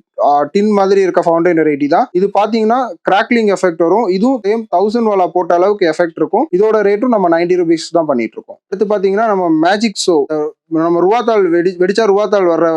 டின் மாதிரி இருக்க ஃபவுண்டைன் வெரைட்டி தான். இது பாத்தீங்கன்னா கிராக்லிங் எஃபெக்ட் வரும். இதுவும் சேம் தௌசண்ட் வாலா போட்ட அளவுக்கு எஃபெக்ட் இருக்கும். இதோட ரேட்டும் நம்ம நைன்டி ருபீஸ் தான் பண்ணிட்டு இருக்கோம். அடுத்து பாத்தீங்கன்னா நம்ம மேஜிக் ஷோ நம்ம ரூபாத்தாள் வெடி வெடிச்சா ரூபாத்தாள் வர்ற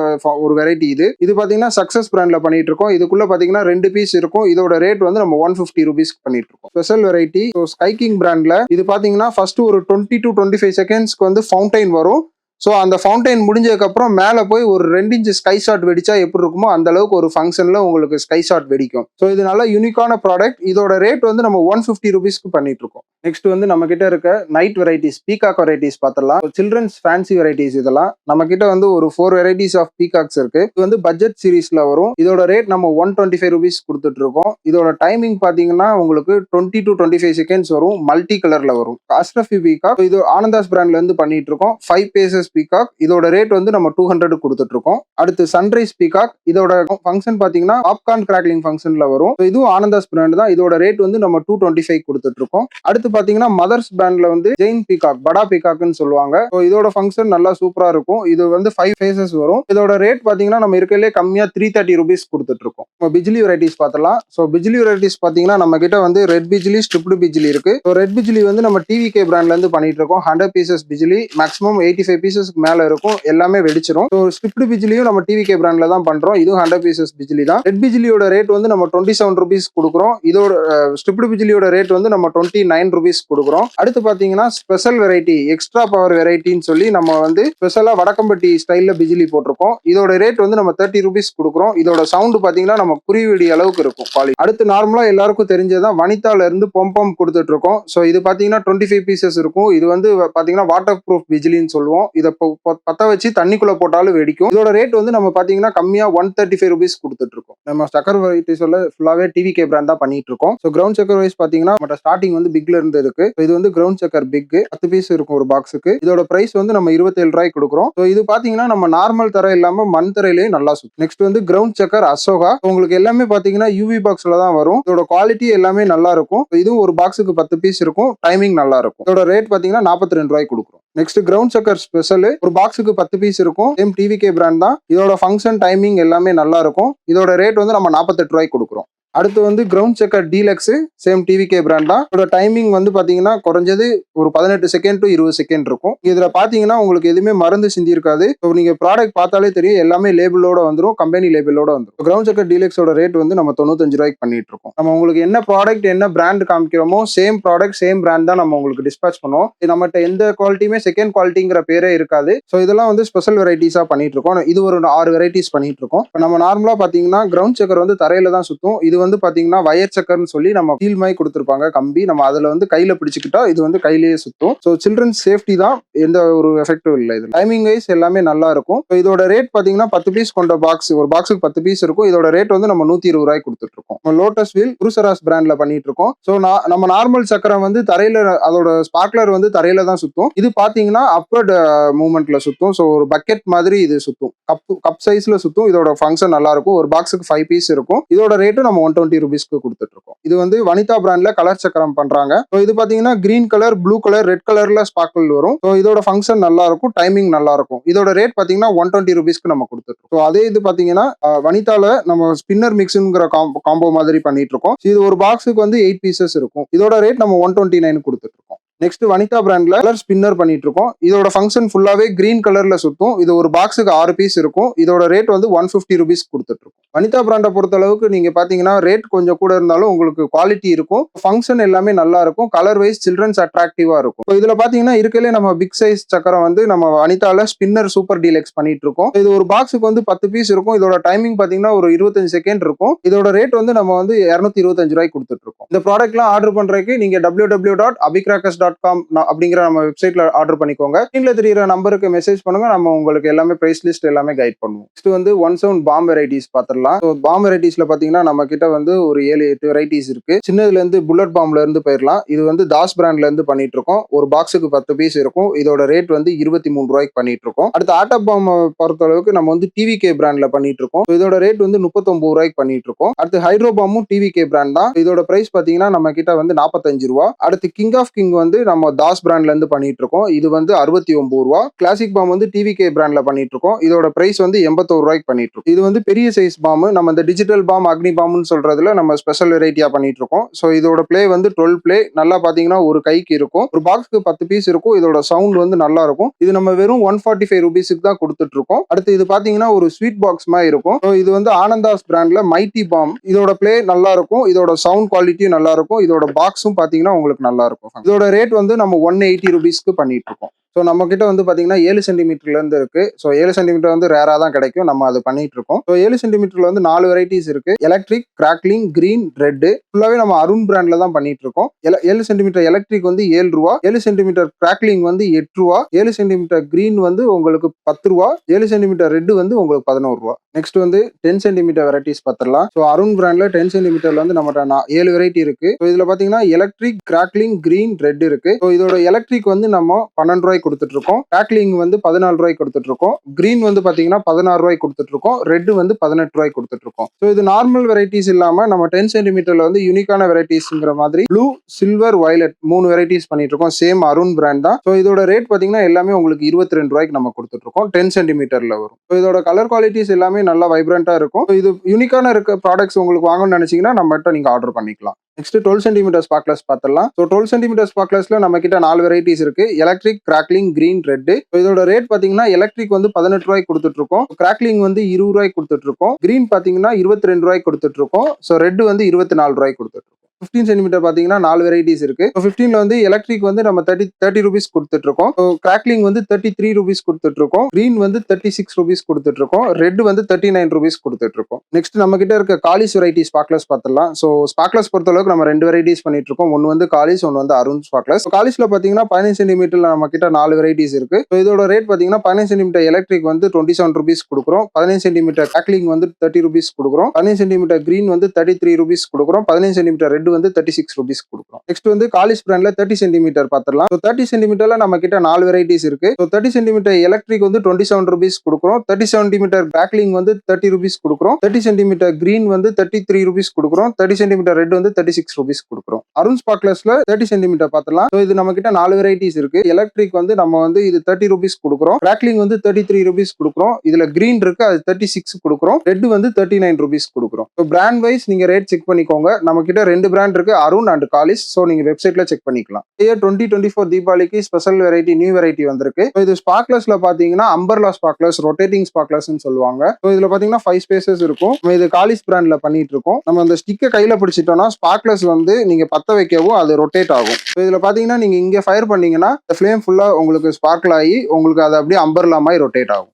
ஒரு வெரைட்டி இது. இது பாத்தீங்கன்னா சக்சஸ் பிராண்ட்ல பண்ணிட்டு இருக்கோம். இதுக்குள்ள பாத்தீங்கன்னா ரெண்டு பீஸ் இருக்கும். இதோட ரேட் வந்து நம்ம ஒன் ஃபிஃப்டி ருபீஸ் பண்ணிட்டு இருக்கோம். ஸ்பெஷல் வெரைட்டி ஸோ ஸ்கைக்கிங் பிராண்ட்ல இது பாத்தீங்கன்னா ஃபர்ஸ்ட் ஒரு டுவெண்ட்டி டு டுவெண்ட்டி ஃபைவ் செகண்ட்ஸ்க்கு வந்து ஃபவுண்டைன் வரும். ஸோ அந்த ஃபவுண்டைன் முடிஞ்சதுக்கப்புறம் மேலே போய் ஒரு ரெண்டு இன்ச்சு ஸ்கை ஷாட் வெடிச்சா எப்படி இருக்குமோ அந்த அளவுக்கு ஒரு ஃபங்க்ஷனில் உங்களுக்கு ஸ்கை ஷாட் வெடிக்கும். ஸோ இது நல்லா யூனிக்கான ப்ராடக்ட் இதோட ரேட் வந்து நம்ம ஒன் ஃபிஃப்டி ருபீஸ்க்கு பண்ணிட்டு இருக்கோம். நெக்ஸ்ட் வந்து நம்ம கிட்ட இருக்க நைட் வெரைட்டிஸ் பீகாக் வெரைட்டிஸ் பார்த்துடலாம். சில்ட்ரன்ஸ் ஃபேன்சி வெரைட்டிஸ் இதெல்லாம். நம்ம கிட்ட வந்து ஒரு ஃபோர் வெரைட்டிஸ் ஆஃப் பீகாக்ஸ் இருக்கு. இது வந்து பட்ஜெட் சீரீஸ்ல வரும். இதோட ரேட் நம்ம ஒன் டுவெண்ட்டி ஃபைவ் ருபீஸ் கொடுத்துட்டு இருக்கோம். இதோட டைமிங் பார்த்தீங்கன்னா உங்களுக்கு twenty to twenty five seconds வரும். மல்டி கலர்ல வரும். அஸ்ரஃபி பீகாக் இது ஆனந்தாஸ் பிராண்ட்ல இருந்து பண்ணிட்டு இருக்கோம். ஃபைவ் பேசஸ் பீகாக் இதோட ரேட் வந்து நம்ம டூ ஹண்ட்ரட் கொடுத்துட்டு இருக்கோம் அடுத்து சன்ரைஸ் பீகாக் இதோட ஃபங்க்ஷன் பாத்தீங்கன்னா பாப்கார்ன் கிராக்லிங் ஃபங்க்ஷன்ல வரும். இதுவும் ஆனந்தாஸ் பிராண்ட் தான். இதோட ரேட் வந்து நம்ம டூ டுவெண்ட்டி ஃபைவ் கொடுத்துட்டு இருக்கோம் அடுத்து பாத்தீங்கன்னா மதர்ஸ் பிராண்ட்ல வந்து ஜெயின் பீகாக் படா பீகாக்னு சொல்லுவாங்க. ஸோ இதோட ஃபங்க்ஷன் நல்லா சூப்பரா இருக்கும். இது வந்து ஃபைவ் ஃபேசஸ் வரும். இதோட ரேட் பாத்தீங்கன்னா நம்ம இருக்கிறதுலே கம்மியா த்ரீ தேர்ட்டி ருபீஸ் கொடுத்துட்டு இருக்கோம் இப்போ பிஜிலி வெரைட்டிஸ் பார்த்தலாம் ஸோ பிஜிலி வெரைட்டிஸ் பாத்தீங்கன்னா நம்ம கிட்ட வந்து ரெட் பிஜிலி ஸ்ட்ரிப்டு பிஜிலி இருக்கு. ஸோ ரெட் பிஜிலி வந்து நம்ம டிவிகே பிராண்ட்ல இருந்து பண்ணிட்டு இருக்கோம் ஹண்ட்ரட் பீசஸ் பிஜிலி மேக்ஸிமம் எயிட்டி ஃபைவ் பீசஸ்க்கு மேல இருக்கும். எல்லாமே வெடிச்சிரும். ஸோ ஸ்ட்ரிப்டு பிஜிலியும் நம்ம டிவிகே பிராண்ட்ல தான் பண்றோம். இதுவும் ஹண்ட்ரட் பீசஸ் பிஜிலி தான். ரெட் பிஜிலியோட ரேட் வந்து நம்ம டுவெண்ட்டி செவன் ருபீஸ் கொடுக்குறோம். இதோட ஸ்ட்ரிப்டு பிஜிலியோட ரேட் வந்து நம்ம டுவெண்ட்டி நைன் ருபீஸ் கொடுக்குறோம். அடுத்து பாத்தீங்கன்னா ஸ்பெஷல் வெரைட்டி எக்ஸ்ட்ரா பவர் வெரைட்டின்னு சொல்லி நம்ம வந்து ஸ்பெஷலா வடக்கம்பட்டி ஸ்டைல்ல பிஜிலி போட்டிருக்கோம். இதோட ரேட் வந்து நம்ம தேர்ட்டி ருபீஸ் கொடுக்குறோம். இதோட சவுண்ட் பாத்தீங்கன்னா நம்ம குறிவீடி அளவுக்கு இருக்கும் குவாலிட்டி அடுத்து நார்மலா எல்லாருக்கும் தெரிஞ்சதான் வனிதால இருந்து பொம்பம் கொடுத்துட்டு இருக்கோம். ஸோ இது பாத்தீங்கன்னா டுவெண்ட்டி ஃபைவ் பீசஸ் இருக்கும். இது வந்து பாத்தீங்கன்னா வாட்டர் ப்ரூஃப் பிஜிலின்னு சொல்லுவோம். இதை பொ- பற்ற வச்சு தண்ணிக்குள்ள போட்டாலும் வெடிக்கும். இதோட ரேட் வந்து நம்ம பாத்தீங்கன்னா கம்மியா ஒன் தேர்ட்டி ஃபைவ் ருபீஸ் கொடுத்துட்டு இருக்கோம் நம்ம ஸ்டக்கர் வெரைட்டிஸ்ல ஃபுல்லாவே டிவி கே பிராண்ட் தான் பண்ணிட்டு இருக்கோம் ஸோ கிரவுண்ட் செக்கர் வைஸ் பாத்தீங்கன்னா நம்ம ஸ்டார்டிங் வந்து பிக்ல இருந்து இருக்கு. இது வந்து கிரவுண்ட் செக்கர் பிக் பத்து பீஸ் இருக்கும் ஒரு பாக்ஸுக்கு இதோட பிரைஸ் வந்து நம்ம இருபத்தேழு ரூபாய்க்கு கொடுக்குறோம். ஸோ இது பாத்தீங்கன்னா நம்ம நார்மல் தர இல்லாம மண் தரையிலேயே நல்லா சுத்தும். நெக்ஸ்ட் வந்து கிரவுண்ட் செக்கர் அசோகா. உங்களுக்கு எல்லாமே பாத்தீங்கன்னா யூவி பாக்ஸ்ல தான் வரும். இதோட குவாலிட்டி எல்லாமே நல்லா இருக்கும். இதுவும் ஒரு பாக்ஸுக்கு பத்து பீஸ் இருக்கும். டைமிங் நல்லா இருக்கும். இதோட ரேட் பாத்தீங்கன்னா நாற்பத்தி ரெண்டு ரூபாய்க்கு கொடுக்குறோம். நெக்ஸ்ட் கிரவுண்ட் சக்கர் ஸ்பெஷல் ஒரு பாக்ஸுக்கு பத்து பீஸ் இருக்கும். சேம் டிவிகே பிராண்ட் தான். இதோட ஃபங்க்ஷன் டைமிங் எல்லாமே நல்லா இருக்கும். இதோட ரேட் வந்து நம்ம நாற்பத்தெட்டு ரூபாய்க்கு கொடுக்குறோம். அடுத்து வந்து ground chakkar deluxe same TVK brand தான். இதோட டைமிங் வந்து பாத்தீங்கன்னா குறைஞ்சது ஒரு பதினெட்டு செகண்ட் டு இருபது செகண்ட் இருக்கும். இதுல பாத்தீங்கன்னா உங்களுக்கு எதுவுமே மருந்து சிந்தி இருக்காது. ஸோ நீங்க ப்ராடக்ட் பார்த்தாலே தெரியும் எல்லாமே லேபிளோட வந்துரும் கம்பெனி லேபிளோட வந்துரும். கிரவுண்ட் செக்கர் டீலக்ஸோட ரேட் வந்து நம்ம தொண்ணூத்தஞ்சு ரூபாய்க்கு பண்ணிட்டு இருக்கோம். நம்ம உங்களுக்கு என்ன ப்ராடக்ட் என்ன பிராண்ட் காமிக்கிறோமோ சேம் ப்ராடக்ட் சேம் பிராண்ட் தான் நம்ம உங்களுக்கு டிஸ்பேச் பண்ணுவோம். இது நம்மகிட்ட எந்த குவாலிட்டியுமே செகண்ட் குவாலிட்டிங்கிற பேரே இருக்காது. ஸோ இதெல்லாம் வந்து ஸ்பெஷல் வெரைட்டிஸா பண்ணிட்டு இருக்கோம். இது ஒரு ஆறு வெரைட்டிஸ் பண்ணிட்டு இருக்கோம். நம்ம நார்மலா பாத்தீங்கன்னா கிரவுண்ட் செக்கர் வந்து தரையில தான் சுத்தும். இது வந்து பாத்தீங்கன்னா வயர் செக்கர்னு சொல்லி நம்ம ஃபீல் மாதிரி கொடுத்துருப்பாங்க கம்பி. நம்ம அதுல வந்து கையில பிடிச்சிக்கிட்டா இது வந்து கையிலேயே சுத்தும். ஸோ சில்ட்ரன்ஸ் சேஃப்டி தான் எந்த ஒரு எஃபெக்டும் இல்லை இது டைமிங் வைஸ் எல்லாமே நல்லா இருக்கும். இதோட ரேட் பாத்தீங்கன்னா பத்து பீஸ் கொண்ட பாக்ஸ் ஒரு பாக்ஸுக்கு பத்து பீஸ் இருக்கும். இதோட ரேட் வந்து நம்ம நூத்தி இருபது ரூபாய் கொடுத்துட்டு இருக்கோம் லோட்டஸ் வீல் குருசராஸ் பிராண்ட்ல பண்ணிட்டு இருக்கோம் ஸோ நம்ம நார்மல் சக்கரம் வந்து தரையில அதோட ஸ்பார்க்லர் வந்து தரையில தான் சுத்தும். இது பாத்தீங்கன்னா அப்வர்ட் மூவ்மெண்ட்ல uh, சுத்தும். ஸோ ஒரு பக்கெட் மாதிரி இது சுத்தும். கப் கப் சைஸ்ல சுத்தும். இதோட ஃபங்க்ஷன் நல்லா இருக்கும். ஒரு பாக்ஸுக்கு ஃபைவ் பீஸ் இருக்கும். இதோட ரேட்டும் நம்ம ஒன் டுவெண்ட்டி ருபீஸ்க்கு கொடுத்துட்டு இருக்கோம் இது வந்து வனிதா பிராண்ட்ல கலர் சக்கரம் பண்றாங்க. ஸோ இது பாத்தீங்கன்னா green colour blue colour red கலர்ல ஸ்பார்க்கிள் வரும். ஸோ இதோட ஃபங்க்ஷன் நல்லா இருக்கும் டைமிங் நல்லா இருக்கும் இதோட ரேட் பாத்தீங்கன்னா ஒன் டுவெண்ட்டி ருபீஸ்க்கு நம்ம கொடுத்துருக்கோம் ஸோ அதே இது பாத்தீங்கன்னா வனிதால நம்ம ஸ்பின்னர் மிக்ஸுங்கிற காம்போ மாதிரி பண்ணிட்டு இருக்கோம் இது ஒரு பாக்ஸுக்கு வந்து எயிட் பீசஸ் இருக்கும். இதோட ரேட் நம்ம ஒன் டுவெண்ட்டி நைன் கொடுத்துட்டு இருக்கோம் நெக்ஸ்ட் வனிதா பிராண்ட்ல கலர் ஸ்பின்னர் பண்ணிட்டு இருக்கோம் இதோட ஃபங்க்ஷன் ஃபுல்லாவே கிரீன் கலர்ல சுத்தும். இது ஒரு பாக்ஸுக்கு ஆறு பீஸ் இருக்கும். இதோட ரேட் வந்து ஒன் ஃபிஃப்டி ருபீஸ் கொடுத்துட்டு இருக்கும் வனிதா பிராண்டை பொறுத்த அளவுக்கு நீங்க பாத்தீங்கன்னா ரேட் கொஞ்சம் கூட இருந்தாலும் உங்களுக்கு குவாலிட்டி இருக்கும். ஃபங்க்ஷன் எல்லாமே நல்லா இருக்கும். கலர் வைஸ் சில்ட்ரன்ஸ் அட்ராக்டிவா இருக்கும். So இதுல பாத்தீங்கன்னா இருக்கலே நம்ம பிக் சைஸ் சக்கரம் வந்து நம்ம வனிதால ஸ்பின்னர் சூப்பர் டீலக்ஸ் பண்ணிட்டு இருக்கோம் இது ஒரு பாக்ஸுக்கு வந்து பத்து பீஸ் இருக்கும். இதோட டைமிங் பாத்தீங்கன்னா ஒரு இருபத்தஞ்சு செகண்ட் இருக்கும். இதோட ரேட் வந்து நம்ம வந்து இருநூத்தி இருபத்தஞ்சு ரூபாய்க்கு கொடுத்துட்டு இருக்கோம் இந்த ப்ராடக்ட்லாம் ஆர்டர் பண்றதுக்கு நீங்க W W dot Abi crackers dot com அப்படிங்கிற நம்ம வெப்சைட்ல ஆர்டர் பண்ணிக்கோங்க. ஸ்க்ரீன்ல தெரியுற நம்பருக்கு மெசேஜ் பண்ணுங்க. நம்ம உங்களுக்கு எல்லாமே பிரைஸ் லிஸ்ட் எல்லாமே கைட் பண்ணுவோம். நெக்ஸ்ட் வந்து ஒன் செவன் பாம் வெரைட்டிஸ் பார்த்துடலாம் ஸோ பாம் வெரைட்டிஸ்ல பாத்தீங்கன்னா நம்ம கிட்ட வந்து ஒரு ஏழு எட்டு வெரைட்டிஸ் இருக்கு. சின்னதுல இருந்து புல்லட் பாம்ல இருந்து போயிடலாம் இது வந்து தாஸ் பிராண்ட்ல இருந்து பண்ணிட்டு இருக்கோம் ஒரு பாக்ஸுக்கு பத்து பீஸ் இருக்கும். இதோட ரேட் வந்து இருபத்தி மூணு ரூபாய்க்கு பண்ணிட்டு இருக்கோம் அடுத்து ஆட்டா பாம் பொறுத்த அளவுக்கு நம்ம வந்து டிவி கே பிராண்ட்ல பண்ணிட்டு இருக்கோம் இதோட ரேட் வந்து முப்பத்தொன்பது ரூபாய்க்கு பண்ணிட்டு இருக்கோம் அடுத்து ஹைட்ரோ பாமும் டிவிகே பிராண்ட் தான். இதோட பிரைஸ் பாத்தீங்கன்னா நம்ம கிட்ட வந்து நாற்பத்தஞ்சு ரூபா. அடுத்து கிங் ஆஃப் கிங் வந்து நம்ம தாஸ் பிராண்ட்ல இருந்து பண்ணிட்டு இருக்கோம் இது வந்து அறுபத்தி ஒன்பது ரூபா. கிளாசிக் பாம் வந்து டிவிகே பிராண்ட்ல பண்ணிட்டு இருக்கோம் இதோட பிரைஸ் வந்து எண்பத்தோரு ரூபாய்க்கு பண்ணிட்டு இருக்கோம் இது வந்து பெரிய சைஸ் பாம்பு நம்ம இந்த டிஜிட்டல் பாம் அக்னி பாம்னு சொல்றதுல நம்ம ஸ்பெஷல் வெரைட்டியா பண்ணிட்டு இருக்கோம் ஸோ இதோட பிளே வந்து டுவெல் பிளே நல்லா பாத்தீங்கன்னா ஒரு கைக்கு இருக்கும். ஒரு பாக்ஸ்க்கு பத்து பீஸ் இருக்கும். இதோட சவுண்ட் வந்து நல்லா இருக்கும். இது நம்ம வெறும் ஒன் ஃபார்ட்டி ஃபைவ் ருபீஸுக்கு தான் கொடுத்துட்டு இருக்கோம் அடுத்து இது பாத்தீங்கன்னா ஒரு ஸ்வீட் பாக்ஸ் மாதிரி இருக்கும். இது வந்து ஆனந்தாஸ் பிராண்ட்ல மைட்டி பாம் இதோட பிளே நல்லா இருக்கும். இதோட சவுண்ட் குவாலிட்டியும் நல்லா இருக்கும். இதோட பாக்ஸும் பாத்தீங்கன்னா உங்களுக்கு நல்லா இருக்கும். இதோட ரேட் வந்து நம்ம ஒன் எயிட்டி ருபீஸ்க்கு பண்ணிட்டு இருக்கோம். ஸோ நம்ம கிட்ட வந்து பார்த்தீங்கன்னா ஏழு சென்டிமீட்டர்லேருந்து இருக்கு. ஸோ ஏழு சென்டிமீட்டர் வந்து ரேரா தான் கிடைக்கும். நம்ம அது பண்ணிட்டு இருக்கோம். ஸோ ஏழு சென்டிமீட்டர்ல வந்து நாலு வெரைட்டிஸ் இருக்கு. எலக்ட்ரிக் கிராக்லிங் கிரீன் ரெட் ஃபுல்லாவே நம்ம அருண் பிராண்ட்ல தான் பண்ணிட்டு இருக்கோம். எல- ஏழு சென்டிமீட்டர் எலக்ட்ரிக் வந்து ஏழு ரூபா. ஏழு சென்டிமீட்டர் கிராக்லிங் வந்து எட்டு ரூபா. ஏழு சென்டிமீட்டர் கிரீன் வந்து உங்களுக்கு பத்து ரூபா. ஏழு சென்டிமீட்டர் ரெட் வந்து உங்களுக்கு பதினோரு ரூபா. நெக்ஸ்ட் வந்து டென் சென்டிமீட்டர் வெரைட்டிஸ் பார்த்துடலாம் ஸோ அருண் பிராண்ட்ல டென் சென்டிமீட்டர்ல வந்து நம்மகிட்ட ஏழு வெரைட்டி இருக்கு. ஸோ இதுல பாத்தீங்கன்னா எலக்ட்ரிக் கிராக்லிங் கிரீன் ரெட் இருக்கு. ஸோ இதோட எலக்ட்ரிக் வந்து நம்ம பன்னெண்டு ரூபாய்க்கு கொடுத்துட்டு இருக்கோம் டேக்லிங் வந்து பதினாலு ரூபாய்க்கு கொடுத்துட்டு இருக்கோம் கிரீன் வந்து பாத்தீங்கன்னா பதினாறு ரூபாய்க்கு கொடுத்துட்டு இருக்கோம் ரெட் வந்து பதினெட்டு ரூபாய்க்கு கொடுத்துட்டு இருக்கோம் ஸோ இது நார்மல் வெரைட்டிஸ் இல்லாம நம்ம டென் சென்டிமீட்டர்ல வந்து யூனிக்கான வெரைட்டிஸ்ங்கிற மாதிரி ப்ளூ சில்வர் வயலட் மூணு வெரைட்டிஸ் பண்ணிட்டு இருக்கோம் சேம் அருண் பிராண்ட் தான். ஸோ இதோட ரேட் பாத்தீங்கன்னா எல்லாமே உங்களுக்கு இருபத்தி ரெண்டு ரூபாய்க்கு நம்ம கொடுத்துட்டு இருக்கோம் டென் சென்டிமீட்டர்ல வரும். ஸோ இதோட கலர் குவாலிட்டிஸ் எல்லாமே நல்லா வைப்ரண்டா இருக்கும். இது யூனிக்கான இருக்க ப்ராடக்ட்ஸ் உங்களுக்கு வாங்கணும்னு நினைச்சீங்கன்னா நம்மகிட்ட நீங்க ஆர்டர் பண்ணிக்கலாம். நெக்ஸ்ட் டுவெல் சென்டிமீட்டர் ஸ்பாக்லஸ் பார்த்துடலாம். ஸோ டுவெல் சென்டிமீட்டர் ஸ்பாக்லஸ்ல நம்ம கிட்ட நாலு வெரைட்டிஸ் இருக்கு. எலக்ட்ரிக் கிராக்லிங் கிரீன் ரெட் இதோட ரேட் பாத்தீங்கன்னா எலக்ட்ரிக் வந்து பதினெட்டு ரூபாய்க்கு கொடுத்துட்டு இருக்கோம் கிராக்லிங் வந்து இருபது ரூபாய் கொடுத்துட்டு இருக்கோம் கிரீன் பாத்தீங்கன்னா இருபத்தி ரெண்டு ரூபாய்க்கு கொடுத்துட்டு இருக்கோம் ஸோ ரெட் வந்து இருபத்தி நாலு ரூபாய்க்கு கொடுத்துட்டு இருக்கோம் ஃபிஃப்டீன் சென்டிமீட்டர் பார்த்தீங்கன்னா நாலு வெரைட்டிஸ் இருக்கு. ஃபிஃப்டீன்ல வந்து எலக்ட்ரிக் வந்து நம்ம தேர்ட்டி தேர்ட்டி ருபீஸ் கொடுத்துட்டு இருக்கோம் கிராக்லிங் வந்து தேர்ட்டி த்ரீ ருபீஸ் கொடுத்துட்டு இருக்கோம் கிரீன் வந்து தேர்ட்டி சிக்ஸ் ருபீஸ் கொடுத்துட்டு இருக்கோம் ரெட் வந்து தேர்ட்டி நைன் ருபீஸ் கொடுத்துட்டு இருக்கோம் நெக்ஸ்ட் நம்ம கிட்ட இருக்க காலிஸ் வெரைட்டி ஸ்பாக்லஸ் பார்த்துலாம் ஸோ ஸ்பாக்லஸ் பொறுத்தளவுக்கு நம்ம ரெண்டு வெரைட்டிஸ் பண்ணிட்டு இருக்கோம் ஒன்று வந்து காலிஸ் ஒன்று வந்து அருண் ஸ்பாக்லஸ் காலிஸ்ல பார்த்தீங்கன்னா பதினஞ்சு சென்டிமீட்டர்ல நம்ம கிட்ட நாலு வெரைட்டிஸ் இருக்கு. ஸோ இதோட ரேட் பார்த்தீங்கன்னா பதினஞ்சு சென்டிமீட்டர் எலக்ட்ரிக் வந்து டுவெண்ட்டி செவன் ருபீஸ் கொடுக்குறோம். பதினஞ்சு சென்டிமீட்டர் கிராக்லிங் வந்து தேர்ட்டி ருபீஸ் கொடுக்குறோம். பதினஞ்சு சென்டிமீட்டர் கிரீன் வந்து தேர்ட்டி த்ரீ ருபீஸ் கொடுக்குறோம். பதினஞ்சு சென்டிமீட்டர் ரெட் வந்து தேர்ட்டி சிக்ஸ் ருபீஸ் கொடுக்குறோம். நெக்ஸ்ட் வந்து காலிஸ் பிராண்ட்ல தேர்ட்டி சென்டிமீட்டர் பார்த்துலாம் தேர்ட்டி சென்டிமீட்டர்ல நம்ம கிட்ட நாலு வெரைட்டிஸ் இருக்கு. ஸோ தேர்ட்டி சென்டிமீட்டர் எலக்ட்ரிக் வந்து டுவெண்ட்டி செவன் ருபீஸ் கொடுக்குறோம். தேர்ட்டி சென்டிமீட்டர் பேக்லிங் வந்து தேர்ட்டி ருபீஸ் கொடுக்குறோம். தேர்ட்டி சென்டிமீட்டர் கிரீன் வந்து தேர்ட்டி த்ரீ ருபீஸ் கொடுக்குறோம். தேர்ட்டி சென்டிமீட்டர் ரெட் வந்து தேர்ட்டி சிக்ஸ் ருபீஸ் கொடுக்குறோம் அருண் ஸ்பாக்லஸ்ல தேர்ட்டி சென்டிமீட்டர் பார்த்துலாம் ஸோ இது நம்ம கிட்ட நாலு வெரைட்டிஸ் இருக்கு. எலக்ட்ரிக் வந்து நம்ம வந்து இது தேர்ட்டி ருபீஸ் கொடுக்குறோம். கிராக்லிங் வந்து தேர்ட்டி த்ரீ ருபீஸ் கொடுக்குறோம். இதுல கிரீன் இருக்கு அது தேர்ட்டி சிக்ஸ் கொடுக்குறோம். ரெட் வந்து தேர்ட்டி நைன் ருபீஸ் கொடுக்குறோம். ஸோ பிராண்ட் வைஸ் நீங்க ரேட் செக் பண்ணிக்கோங்க. நம்ம கிட்ட ரெண்டு பிராண்ட் இருக்கு. அருண் அண்ட் காலிஸ் ஸோ நீங்க வெப்சைட்ல செக் பண்ணிக்கலாம். இயர் டுவெண்ட்டி டுவெண்ட்டி ஃபோர் தீபாவளிக்கு ஸ்பெஷல் வெரைட்டி நியூ வெரைட்டி வந்திருக்கு இது ஸ்பாக்லஸ்ல பாத்தீங்கன்னா அம்பர்லா ஸ்பாக்லஸ் ரொட்டேட்டிங் ஸ்பாக்லஸ்னு சொல்லுவாங்க. ஸோ இதுல பாத்தீங்கன்னா ஃபைவ் ஸ்பேசஸ் இருக்கும். நம்ம இது காலிஸ் பிராண்ட்ல பண்ணிட்டு இருக்கோம். நம்ம அந்த ஸ்டிக்கை கையில பிடிச்சிட்டோம்னா ஸ்பாக்லஸ் வந்து நீங்க பத்த வைக்கவும் அது ரொட்டேட் ஆகும். இதுல பாத்தீங்கன்னா நீங்க இங்க ஃபயர் பண்ணீங்கன்னா ஃபிளேம் ஃபுல்லா உங்களுக்கு ஸ்பார்க்கிள் ஆகி உங்களுக்கு அது அப்படியே அம்பர்லா மாதிரி ரொட்டேட் ஆகும்.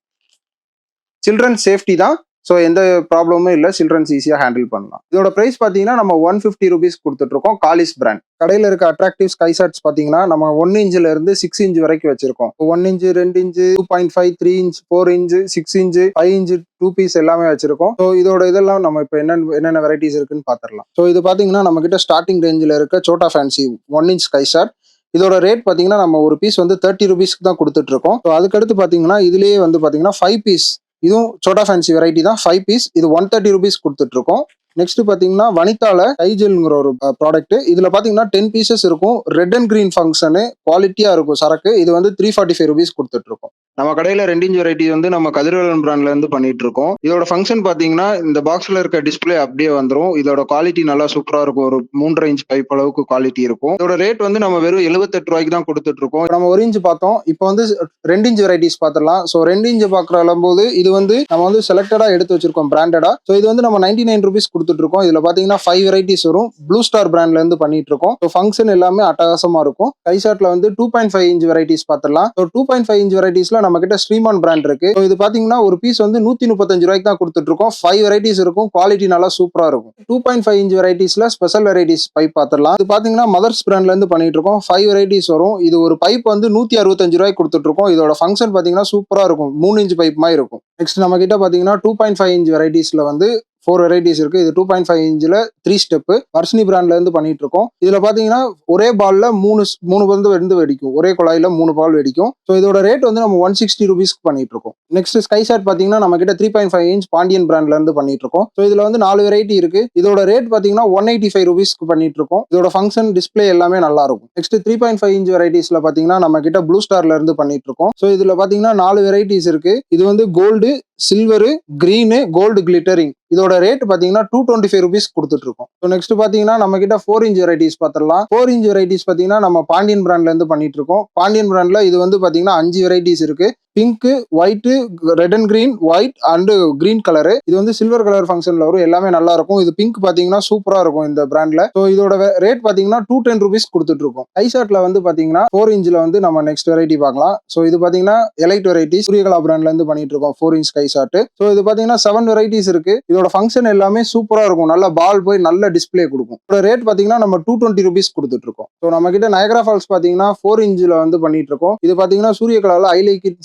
சில்ட்ரன் சேஃப்டி தான் ஸோ எந்த ப்ராப்ளமும் இல்லை. சில்ட்ரன்ஸ் ஈஸியாக ஹேண்டில் பண்ணலாம். இதோட ப்ரைஸ் பார்த்தீங்கன்னா நம்ம ஒன் ஃபிஃப்டி ருபீஸ் கொடுத்துட்ருக்கோம். காலிஸ் பிராண்ட் கடையில் இருக்க அட்ராக்டிவ் ஸ்கை ஷாட்ஸ் பார்த்தீங்கன்னா நம்ம ஒன் இன்ச்சில் இருந்து சிக்ஸ் இன்ச் வரைக்கும் வச்சிருக்கோம். ஒன் இன்ச்சு ரெண்டு inch two point five three inch four inch six inch five inch two piece எல்லாமே வச்சிருக்கோம். ஸோ இதோட இதெல்லாம் நம்ம இப்போ என்னென்ன என்னென்ன வெரைட்டிஸ் இருக்குன்னு பார்த்துடலாம் ஸோ இது பார்த்தீங்கன்னா நம்ம கிட்ட ஸ்டார்டிங் ரேஞ்சில் இருக்க Chhota fancy one inch sky shot இதோட ரேட் பார்த்தீங்கன்னா நம்ம ஒரு பீஸ் வந்து தேர்ட்டி ருபீஸ்க்கு தான் கொடுத்துட்ருக்கோம். ஸோ அதுக்கடுத்து பார்த்தீங்கன்னா இதுலேயே வந்து பார்த்தீங்கன்னா ஃபைவ் பீஸ் இதுவும் சோட்டா ஃபேன்சி வெரைட்டி தான். ஃபைவ் பீஸ் இது ஒன் தேர்ட்டி ருபீஸ் கொடுத்துட்டு இருக்கோம் நெக்ஸ்ட் பாத்தீங்கன்னா வனிதால கைஜெல்ங்கிற ஒரு ப்ராடக்ட் இதுல பாத்தீங்கன்னா டென் பீசஸ் இருக்கும். ரெட் அண்ட் கிரீன் ஃபங்க்ஷனு குவாலிட்டியா இருக்கும் சரக்கு. இது வந்து த்ரீ ஃபார்ட்டி ஃபைவ் ருபீஸ் கொடுத்துட்டு இருக்கோம் நம்ம கடையில ரெண்டு இன்ச் வெரைட்டி வந்து நம்ம கதிரவலன் பிராண்ட்ல இருந்து பண்ணிட்டு இருக்கோம் இதோட ஃபங்க்ஷன் பாத்தீங்கன்னா இந்த பாக்ஸ்ல இருக்க டிஸ்பிளே அப்படியே வந்துடும் இதோட குவாலிட்டி நல்லா சூப்பரா இருக்கும். ஒரு மூன்றரை இன்ச் பைப் அளவுக்கு குவாலிட்டி இருக்கும். இதோட ரேட் வந்து நம்ம வெறும் எழுபத்தெட்டு ரூபாய்க்கு தான் கொடுத்துட்டு இருக்கோம் நம்ம ஒரு இன்ச் பார்த்தோம். இப்போ வந்து ரெண்டு இன்ச் வெரைட்டிஸ் பார்த்துடலாம். ஸோ ரெண்டு இன்ச் பாக்குற போது இது வந்து நம்ம வந்து செலக்டடா எடுத்து வச்சிருக்கோம் பிராண்டடா ஸோ இது வந்து நம்ம நைன்டி நைன் ருபீஸ் கொடுத்துட்டு இருக்கோம் இதுல பாத்தீங்கன்னா ஃபைவ் வெரைட்டிஸ் வரும். ப்ளூ ஸ்டார் பிராண்ட்ல இருந்து பண்ணிட்டு இருக்கோம் ஸோ ஃபங்க்ஷன் எல்லாமே அட்டகாசமா இருக்கும். கைசாட்ல வந்து two point five inch varieties பார்த்துடலாம். So two point five inch வெரைட்டிஸ்ல நம்ம கிட்ட ஸ்ரீமான் பிராண்ட் இருக்கு இது பாத்தீங்கன்னா ஒரு பீஸ் வந்து நூத்தி முப்பத்தஞ்சு ரூபாய்க்கு தான் கொடுத்துட்டு இருக்கோம் ஃபைவ் வெரைட்டிஸ் இருக்கும். குவாலிட்டி நல்லா சூப்பரா இருக்கும். டூ பாயிண்ட் ஃபைவ் இன்ச் வெரைட்டிஸ்ல ஸ்பெஷல் வெரைட்டிஸ் பைப் பாத்திரலாம் இது பாத்தீங்கன்னா மதர்ஸ் பிராண்ட்ல இருந்து பண்ணிட்டு இருக்கோம். ஃபைவ் வெரைட்டிஸ் வரும். இது ஒரு பைப் வந்து நூத்தி அறுபத்தஞ்சு ரூபாய்க்கு கொடுத்துட்டு இருக்கோம் இதோட ஃபங்க்ஷன் பாத்தீங்கன்னா சூப்பரா இருக்கும். மூணு இன்ச் பைப் மாதிரி இருக்கும். நெக்ஸ்ட் நம்ம கிட்ட பாத்தீங்கன்னா டூ பாயிண்ட் ஃபைவ் இன்ச் வெரைட்டிஸ்ல வந்து ஃபோர் வெரைட்டிஸ் இருக்கு. இது டூ பாயிண்ட் ஃபைவ் இன்ச்சில் த்ரீ ஸ்டெப்பு வர்ஷினி பிராண்ட்ல இருந்து பண்ணிட்டு இருக்கோம் இதுல பாத்தீங்கன்னா ஒரே பால்ல மூணு ஸ்- மூணு பந்து வந்து வெடிக்கும். ஒரே குழாயில மூணு பால் வெடிக்கும். ஸோ இதோட ரேட் வந்து நம்ம ஒன் சிக்ஸ்டி ருபீஸ்க்கு பண்ணிட்டு இருக்கோம் நெக்ஸ்ட் ஸ்கை சாட் பாத்தீங்கன்னா நம்ம கிட்ட three point five inch Pandian பிராண்ட்ல இருந்து பண்ணிட்டு இருக்கோம் ஸோ இதுல வந்து நாலு வெரைட்டி இருக்கு. இதோட ரேட் பாத்தீங்கன்னா ஒன் எயிட்டி ஃபைவ் ருபீஸ்க்கு பண்ணிட்டு இருக்கோம் இதோட ஃபங்க்ஷன் டிஸ்ப்ளே எல்லாமே நல்லா இருக்கும் next three point five inch வெரைட்டிஸ்ல பாத்தீங்கன்னா நம்ம கிட்ட ப்ளூ ஸ்டார்ல இருந்து பண்ணிட்டு இருக்கோம் ஸோ இதுல பாத்தீங்கன்னா நாலு வெரைட்டிஸ் இருக்கு. இது வந்து gold silver green gold glittering. இதோட ரேட் பாத்தீங்கன்னா டூ டுவெண்ட்டி ஃபைவ் ருபீஸ் கொடுத்துட்டு இருக்கோம் ஸோ நெக்ஸ்ட் பாத்தீங்கன்னா நம்ம கிட்ட ஃபோர் இன்ச் வெரைட்டிஸ் பார்த்துடலாம் ஃபோர் இன்ச் வெரைட்டிஸ் பாத்தீங்கன்னா நம்ம பாண்டியன் பிராண்ட்ல இருந்து பண்ணிட்டு இருக்கோம் பாண்டியன் பிராண்ட்ல இது வந்து பாத்தீங்கன்னா அஞ்சு வெரைட்டிஸ் இருக்கு. Pink white red and green white and green colour இது வந்து சில்வர் கலர் ஃபங்க்ஷன்ல வரும். எல்லாமே நல்லா இருக்கும். இது பிங்க் பாத்தீங்கன்னா சூப்பரா இருக்கும் இந்த பிராண்ட்ல ஸோ இதோட ரேட் பாத்தீங்கன்னா டூ டென் ருபீஸ் கொடுத்துட்டு இருக்கோம். ஐ வந்து பாத்தீங்கன்னா ஃபோர் இன்ச்ல வந்து நம்ம நெக்ஸ்ட் வெரைட்டி பார்க்கலாம். ஸோ இது பாத்தீங்கன்னா எலைட் வெரைட்டி சூரியகலா பிராண்ட்ல இருந்து பண்ணிட்டு இருக்கோம். Four inch sky shot so இது பாத்தீங்கன்னா செவன் வெரைட்டிஸ் இருக்கு. இதோட ஃபங்க்ஷன் எல்லாமே சூப்பரா இருக்கும். நல்ல பால் போய் நல்ல டிஸ்பிளே கொடுக்கும். இதோட ரேட் பாத்தீங்கன்னா நம்ம டூ டுவெண்ட்டி ருபீஸ் கொடுத்துட்டு இருக்கோம். ஸோ நம்ம கிட்ட நயக்ரா ஃபால்ஸ் பாத்தீங்கன்னா ஃபோர் இன்ச்ல வந்து பண்ணிட்டு இருக்கோம். இது பாத்தீங்கன்னா சூரிய கலால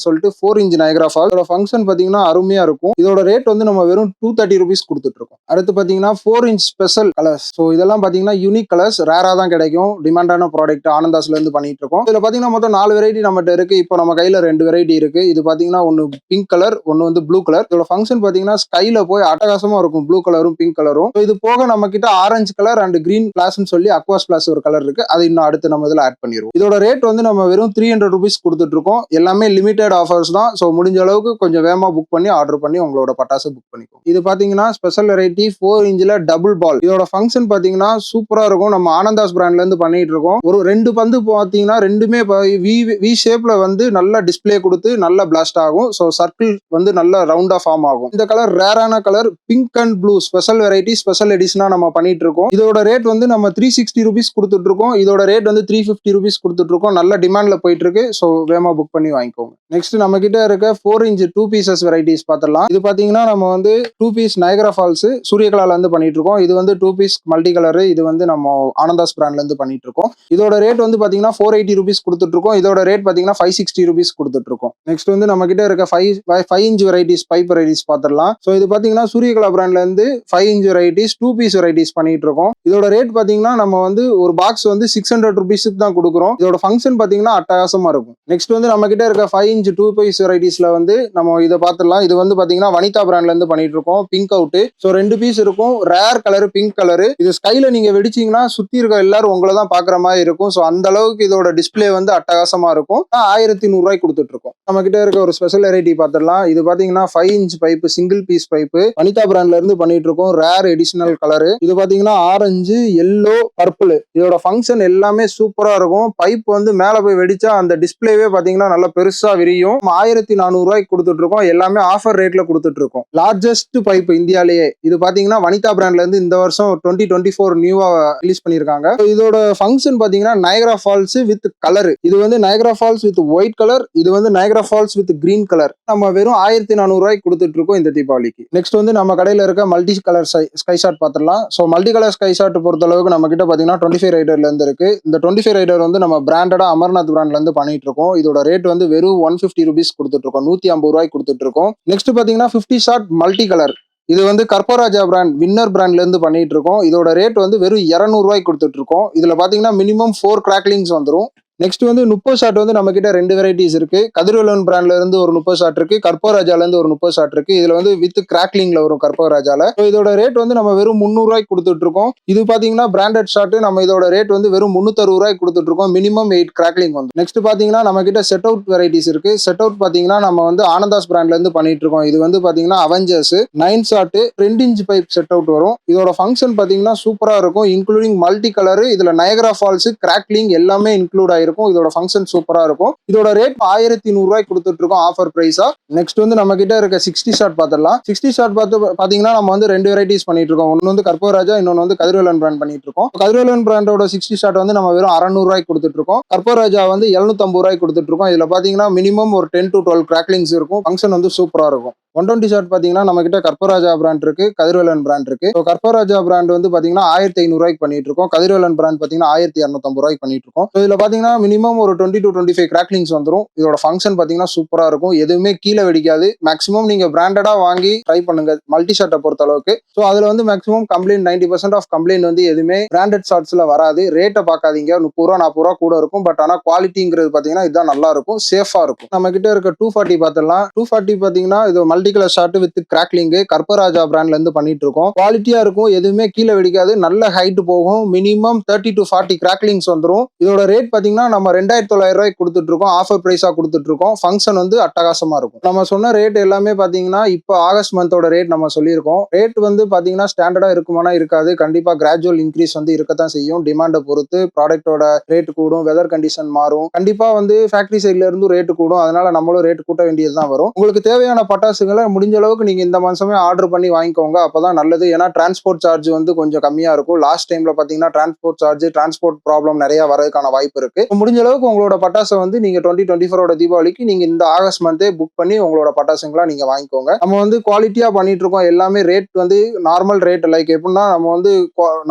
சொல்லிட்டு சொல்லிட்டு ஃபோர் இன்ச் நயக்ரா ஃபால் இதோட ஃபங்க்ஷன் பாத்தீங்கன்னா அருமையா இருக்கும். இதோட ரேட் வந்து நம்ம வெறும் டூ தேர்ட்டி ருபீஸ் கொடுத்துட்டு இருக்கோம். அடுத்து பாத்தீங்கன்னா four inch special colours so இதெல்லாம் பாத்தீங்கன்னா யூனிக் கலர்ஸ் ரேராக தான் கிடைக்கும். டிமாண்டான ப்ராடக்ட் ஆனந்தாஸ்ல இருந்து பண்ணிட்டு இருக்கோம். இதில் பாத்தீங்கன்னா மொத்தம் நாலு வெரைட்டி நம்மகிட்ட இருக்கு. இப்போ நம்ம கையில் ரெண்டு வெரைட்டி இருக்கு. இது பாத்தீங்கன்னா ஒன்னு பிங்க் கலர் ஒன்னு வந்து ப்ளூ கலர் இதோட ஃபங்க்ஷன் பாத்தீங்கன்னா ஸ்கைல போய் அட்டகாசமா இருக்கும். ப்ளூ கலரும் பிங்க் கலரும் இது போக நம்ம கிட்ட ஆரஞ்சு கலர் அண்ட் கிரீன் பிளாஸ்னு சொல்லி அக்வாஸ் பிளாஸ் ஒரு கலர் இருக்கு. அதை இன்னும் அடுத்து நம்ம இதில் ஆட் பண்ணிடுவோம் இதோட ரேட் வந்து நம்ம வெறும் த்ரீ ஹண்ட்ரட் ருபீஸ் கொடுத்துட்டு இருக்கோம். எல்லாமே லிமிடெட் ஆஃபர்ஸ் தான். ஸோ முடிஞ்ச அளவுக்கு கொஞ்சம் வேகமாக புக் பண்ணி ஆர்டர் பண்ணி உங்களோட பட்டாசு புக் பண்ணிக்கும் இது பார்த்தீங்கன்னா ஸ்பெஷல் வெரைட்டி ஃபோர் இன்ச்சில் டபுள் பால் இதோட ஃபங்க்ஷன் பார்த்தீங்கன்னா சூப்பராக இருக்கும். நம்ம ஆனந்தாஸ் பிராண்ட்லேருந்து பண்ணிட்டு இருக்கோம். ஒரு ரெண்டு பந்து பார்த்தீங்கன்னா ரெண்டுமே வி வி ஷேப்பில் வந்து நல்ல டிஸ்பிளே கொடுத்து நல்ல பிளாஸ்ட் ஆகும். ஸோ சர்க்கிள் வந்து நல்ல ரவுண்டாக ஃபார்ம் ஆகும். இந்த கலர் ரேரான colour pink and blue special variety special எடிஷனாக நம்ம பண்ணிட்டு இருக்கோம். இதோட ரேட் வந்து நம்ம த்ரீ சிக்ஸ்டி ருபீஸ் கொடுத்துட்டு இருக்கோம். இதோட ரேட் வந்து த்ரீ ஃபிஃப்டி ருபீஸ் கொடுத்துட்டு இருக்கோம். நல்ல டிமாண்டில் போயிட்டு இருக்கு. ஸோ வேகமா புக் பண்ணி வாங்கிக்கோங்க. நெக்ஸ்ட் நம்ம கிட்ட இருக்க four inch two pieces varieties பார்த்துடலாம் இது பார்த்தீங்கன்னா நம்ம வந்து டூ பீஸ் நயகரா ஃபால்ஸ் சூரியகலால இருந்து பண்ணிட்டு இருக்கோம் இது வந்து டூ பீஸ் மல்டி கலர் இது வந்து நம்ம ஆனந்தாஸ் பிராண்ட்ல இருந்து பண்ணிட்டு இருக்கோம் இதோட ரேட் வந்து பாத்தீங்கன்னா ஃபோர் எயிட்டி ருபீஸ் கொடுத்துட்டு இருக்கோம் இதோட ரேட் பாத்தீங்கன்னா ஃபைவ் சிக்ஸ்டி ருபீஸ் கொடுத்துட்டு இருக்கோம் நெக்ஸ்ட் வந்து நம்ம கிட்ட இருக்க five five inch varieties pipe varieties பார்த்துடலாம் ஸோ இது பாத்தீங்கன்னா சூரியகலா பிராண்ட்ல இருந்து five inch varieties two piece varieties பண்ணிட்டு இருக்கோம் இதோட ரேட் பாத்தீங்கன்னா நம்ம வந்து ஒரு பாக்ஸ் வந்து சிக்ஸ் ஹண்ட்ரட் ருபீஸுக்கு தான் கொடுக்குறோம். இதோட ஃபங்க்ஷன் பாத்தீங்கன்னா அட்டகாசமா இருக்கும். நெக்ஸ்ட் வந்து நம்ம கிட்ட இருக்க ஃபைவ் இன்ச் டூ பீஸ் வெரைட்டிஸ்ல வந்து நம்ம இதை பார்த்துடலாம். இது வந்து பாத்தீங்கன்னா வனிதா பிராண்ட்ல இருந்து பண்ணிட்டு இருக்கோம் பிங்க் அவுட் ஸோ ரெண்டு பீஸ் இருக்கும். ரேர் கலர் பிங்க் கலர் இது ஸ்கைல நீங்க வெடிச்சீங்கன்னா சுத்தி இருக்க எல்லாரும் உங்களை தான் பாக்குற மாதிரி இருக்கும். ஸோ அந்த அளவுக்கு இதோட டிஸ்பிளே வந்து அட்டகாசமா இருக்கும். ஆயிரத்தி நூறுரூவாய்க்கு கொடுத்துட்டு இருக்கோம் நம்ம கிட்ட இருக்க ஒரு ஸ்பெஷல் வெரைட்டி பார்த்துடலாம். இது பாத்தீங்கன்னா five inch pipe single piece pipe Vanitha பிராண்ட்ல இருந்து பண்ணிட்டு இருக்கோம் ரேர் எடிஷனல் கலர் இது பாத்தீங்கன்னா ஆரஞ்சு எல்லோ பர்பிள் இதோட ஃபங்க்ஷன் எல்லாமே சூப்பரா இருக்கும். பைப் வந்து மேல போய் வெடிச்சா அந்த டிஸ்பிளேவே பாத்தீங்கன்னா நல்லா பெருசா விரியும். ஆயிரத்தி நானூறு ரூபாய்க்கு கொடுத்துட்டு இருக்கோம் எல்லாமே ஆஃபர் ரேட்ல கொடுத்துட்டு இருக்கோம் லார்ஜஸ்ட் பைப் இந்தியாலேயே. இது பாத்தீங்கன்னா வனிதா பிராண்ட்ல இருந்து இந்த வருஷம் டுவெண்ட்டி டுவெண்ட்டி ஃபோர் நியூவா ரிலீஸ் பண்ணிருக்காங்க இதோட ஃபங்க்ஷன் பாத்தீங்கன்னா நயக்ரா ஃபால்ஸ் வித் கலர் இது வந்து Niagara falls with white colour இது வந்து Niagara falls with green colour நம்ம வெறும் ஆயிரத்தி நானூறு ரூபாய்க்கு கொடுத்துட்டு இருக்கோம் இந்த தீபாவளிக்கு. நெக்ஸ்ட் வந்து நம்ம கடையில இருக்க multi colour sky shot பாத்திரலாம் so multi colour sky shot பொறுத்த அளவுக்கு நம்ம கிட்ட பாத்தீங்கன்னா டுவெண்ட்டி ஃபைவ் ரைடர்ல இருந்து இருக்கு. இந்த டுவெண்ட்டி ஃபைவ் ரைடர் வந்து நம்ம பிராண்டடா அமர்நாத் பிராண்ட்ல இருந்து பண்ணிட்டு இருக்கோம் இதோட ரேட் வந்து வெறும் ஒன் ஃபிஃப்டி ருபீஸ் கொடுத்துட்டு இருக்கோம் நூத்தி ஐம்பது ரூபாய்க்கு கொடுத்துட்டு இருக்கோம் நெக்ஸ்ட் பாத்தீங்கன்னா ஃபிஃப்டி ஷார்ட் மல்டி கலர் இது வந்து கற்பராஜா பிராண்ட் வின்னர் பிராண்ட்ல இருந்து பண்ணிட்டு இருக்கோம் இதோட ரேட் வந்து வெறும் இரநூறுவாய்க்கு கொடுத்துட்டு இருக்கோம் இதுல பாத்தீங்கன்னா மினிமம் ஃபோர் கிராக்லிங்ஸ் வந்துரும். நெக்ஸ்ட் வந்து முப்பது ஷாட் வந்து நம்ம கிட்ட ரெண்டு வெரைட்டிஸ் இருக்கு. கதிர்வலன் பிராண்ட்ல இருந்து ஒரு முப்பது ஷாட் இருக்கு. கற்பராஜால இருந்து ஒரு முப்பது ஷாட் இருக்கு. இதுல வந்து வித் கிராக்லிங்ல வரும் கற்பராஜால ராஜால இதோட ரேட் வந்து நம்ம வெறும் முந்நூறு ரூபாய்க்கு கொடுத்துட்டு இருக்கோம். இது பாத்தீங்கன்னா பிராண்டட் ஷாட் நம்ம இதோட ரேட் வந்து வெறும் முன்னூத்தறுபது ரூபாய் கொடுத்துட்டு இருக்கோம். மினிமம் எயிட் கிராக்லிங் வந்து. நெக்ஸ்ட் பாத்தீங்கன்னா நம்ம கிட்ட செட் அவுட் வெரைட்டிஸ் இருக்கு. செட் அவுட் பாத்தீங்கன்னா நம்ம வந்து ஆனந்தாஸ் பிராண்ட்ல இருந்து பண்ணிட்டு இருக்கோம். இது வந்து பாத்தீங்கன்னா அவெஞ்சர்ஸ் நைன் ஷாட் ரெண்டு இன்ச் பைப் செட் அவுட் வரும். இதோட ஃபங்க்ஷன் பாத்தீங்கன்னா சூப்பரா இருக்கும். இன்க்ளூடிங் மல்டி கலர் இதுல நயகரா ஃபால்ஸ் கிராக்லிங் எல்லாமே இன்க்ளூட் ஆயிரும். இருக்கும். இதோட ஃபங்க்ஷன் சூப்பரா இருக்கும். இதோட ரேட் ஆயிரத்தி நூறு கொடுத்துட்டு இருக்கோம் ஆஃபர் பிரைஸா நெக்ஸ்ட் வந்து நம்ம கிட்ட இருக்க சிக்ஸ்டி ஷாட் பார்த்துடலாம் சிக்ஸ்டி ஷாட் பார்த்து பாத்தீங்கன்னா நம்ம வந்து ரெண்டு வெரைட்டிஸ் பண்ணிட்டு இருக்கோம். ஒன்னு வந்து கற்பூராஜா இன்னொன்னு வந்து கதிர்வேலன் பிராண்ட் பண்ணிட்டு இருக்கோம். கதிர்வேலன் பிராண்டோட சிக்ஸ்டி ஷாட் வந்து நம்ம வெறும் அறநூறு ரூபாய்க்கு கொடுத்துட்டு இருக்கோம். கற்பூராஜா வந்து 750 ரூபாய்க்கு கொடுத்துட்டு இருக்கோம். இதுல பாத்தீங்கன்னா மினிமம் ஒரு டென் டு டுவெல் கிராக்லிங்ஸ் இருக்கும். ஃபங்க்ஷன் வந்து சூப்பரா இருக்கும். ஒன் டுவெண்ட்டி ஷர்ட் பார்த்தீங்கன்னா நம்ம கிட்ட கற்பராஜா பிராண்ட் இருக்கு கதிர்வேலன் பிராண்ட் இருக்கு. ஸோ கற்பராஜா பிராண்ட் வந்து பார்த்தீங்கன்னா ஆயிரத்தி ஐநூறு ரூபாய்க்கு பண்ணிட்டு இருக்கோம் கதிர்வேலன் பிராண்ட் பார்த்தீங்கன்னா ஆயிரத்தி இரநூத்தம்பது ரூபாய்க்கு பண்ணிட்டு இருக்கோம் ஸோ இதுல பார்த்தீங்கன்னா மினிமம் ஒரு twenty to twenty five cracklings வந்துடும் இதோட ஃபங்க்ஷன் பார்த்தீங்கன்னா சூப்பராக இருக்கும். எதுவுமே கீழே வெடிக்காது. மேக்ஸிமம் நீங்க பிராண்டடா வாங்கி ட்ரை பண்ணுங்க. மல்டி ஷர்ட்டை பொறுத்த அளவுக்கு ஸோ அதுல வந்து maximum complaint ninety percent of complaint வந்து எதுவுமே பிராண்டட் ஷார்ட்ஸில் வராது. ரேட்டை பார்க்காதீங்க முப்பது ரூபா நாற்பது ரூபா கூட இருக்கும். பட் ஆனால் குவாலிட்டிங்கிறது பார்த்தீங்கன்னா இதுதான் நல்லா இருக்கும். சேஃபாக இருக்கும். நம்ம கிட்ட இருக்க டூ ஃபார்ட்டி பார்த்துடலாம் டூ ஃபார்ட்டி பார்த்தீங்கன்னா இது multi colour with crackling Karparaja பிராண்ட்ல இருந்து பண்ணிட்டு இருக்கோம் குவாலிட்டியா இருக்கும் எதுவுமே கீழே வெடிக்காது. நல்ல ஹைட் போகும். Minimum thirty to forty cracklings வந்துடும் இதோட ரேட் பாத்தீங்கன்னா நம்ம ரெண்டாயிரத்தி தொள்ளாயிரம் ரூபாய்க்கு கொடுத்துட்டு இருக்கோம் ஆஃபர் பிரைஸா கொடுத்துட்டு இருக்கோம் ஃபங்க்ஷன் வந்து அட்டகாசமா இருக்கும். நம்ம சொன்ன ரேட் எல்லாமே பாத்தீங்கன்னா இப்போ ஆகஸ்ட் மந்தோட ரேட் நம்ம சொல்லியிருக்கோம். ரேட் வந்து பாத்தீங்கன்னா ஸ்டாண்டர்டா இருக்குமானா இருக்காது. கண்டிப்பா கிராஜுவல் இன்க்ரீஸ் வந்து இருக்கத்தான் செய்யும். டிமாண்டை பொறுத்து ப்ராடக்ட்டோட ரேட் கூடும். வெதர் கண்டிஷன் மாறும். கண்டிப்பா வந்து ஃபேக்டரி சைட்ல இருந்து ரேட் கூடும். அதனால நம்மளும் ரேட் கூட்ட வேண்டியது தான் வரும். உங்களுக்கு தேவையான பட்டாசுகளை முடிஞ்ச அளவுக்கு நீங்கள் இந்த மாதமே ஆர்டர் பண்ணி வாங்கிக்கோங்க. அப்போ தான் நல்லது. ஏன்னா டிரான்ஸ்போர்ட் சார்ஜ் வந்து கொஞ்சம் கம்மியாக இருக்கும். லாஸ்ட் டைமில் பார்த்தீங்கன்னா டிரான்ஸ்போர்ட் சார்ஜ் டிரான்ஸ்போர்ட் ப்ராப்ளம் நிறையா வரதுக்கான வாய்ப்பு இருக்குது முடிஞ்ச அளவுக்கு உங்களோட பட்டாசை வந்து நீங்கள் டுவெண்ட்டி டுவெண்ட்டி ஃபோரோட தீபாவளிக்கு நீங்கள் இந்த ஆகஸ்ட் மந்தே புக் பண்ணி உங்களோட பட்டாசுங்களா நீங்கள் வாங்கிக்கோங்க. நம்ம வந்து குவாலிட்டியாக பண்ணிட்டு இருக்கோம். எல்லாமே ரேட் வந்து நார்மல் ரேட் லைக் எப்படின்னா நம்ம வந்து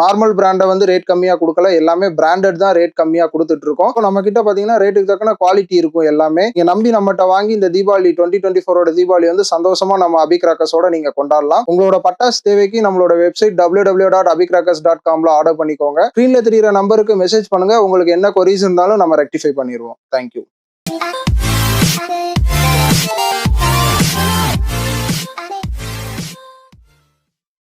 நார்மல் பிராண்டை வந்து ரேட் கம்மியாக கொடுக்கல. எல்லாமே பிராண்டட் தான் ரேட் கம்மியாக கொடுத்துட்டு இருக்கோம். இப்போ நம்ம கிட்ட பார்த்தீங்கன்னா ரேட்டுக்கு தக்கன குவாலிட்டி இருக்கும் எல்லாமே. நீங்க நம்பி நம்மகிட்ட வாங்கி இந்த தீபாவளி டுவெண்ட்டி டுவெண்ட்டி ஃபோரோட தீபாவளி வந்து சந்தோஷம் சந்தோஷமா நம்ம அபிகிராக்கஸோட நீங்க கொண்டாடலாம். உங்களோட பட்டாசு தேவைக்கு நம்மளோட website W W dot abicrackers dot காம்ல order பண்ணிக்கோங்க ஸ்க்ரீன்ல தெரியுற நம்பருக்கு மெசேஜ் பண்ணுங்க. உங்களுக்கு என்ன கொரிஸ் இருந்தாலும் நம்ம ரெக்டிஃபை பண்ணிடுவோம் தேங்க்யூ